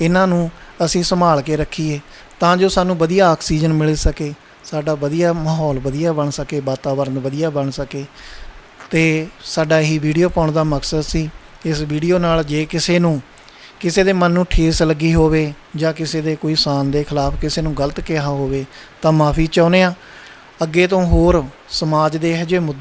ਇਹਨਾਂ ਨੂੰ ਅਸੀਂ ਸੰਭਾਲ ਕੇ ਰੱਖੀਏ ਤਾਂ ਜੋ ਸਾਨੂੰ ਵਧੀਆ ਆਕਸੀਜਨ ਮਿਲ ਸਕੇ, ਸਾਡਾ ਵਧੀਆ ਮਾਹੌਲ ਵਧੀਆ ਬਣ ਸਕੇ, ਵਾਤਾਵਰਨ ਵਧੀਆ ਬਣ ਸਕੇ। ਤੇ ਸਾਡਾ ਇਹੀ ਵੀਡੀਓ ਪਾਉਣ ਦਾ ਮਕਸਦ ਸੀ, ਇਸ ਵੀਡੀਓ ਨਾਲ ਜੇ ਕਿਸੇ ਨੂੰ ਕਿਸੇ ਦੇ ਮਨ ਨੂੰ ਠੇਸ ਲੱਗੀ ਹੋਵੇ ਜਾਂ ਕਿਸੇ ਦੇ ਕੋਈ ਸਾਨ ਦੇ ਖਿਲਾਫ ਕਿਸੇ ਨੂੰ ਗਲਤ ਕਿਹਾ ਹੋਵੇ ਤਾਂ ਮਾਫੀ ਚਾਹੁੰਦੇ ਆ ਅੱਗੇ ਤੋਂ ਹੋਰ ਸਮਾਜ ਦੇ ਇਹੋ ਜਿਹੇ ਮੁੱਦੇ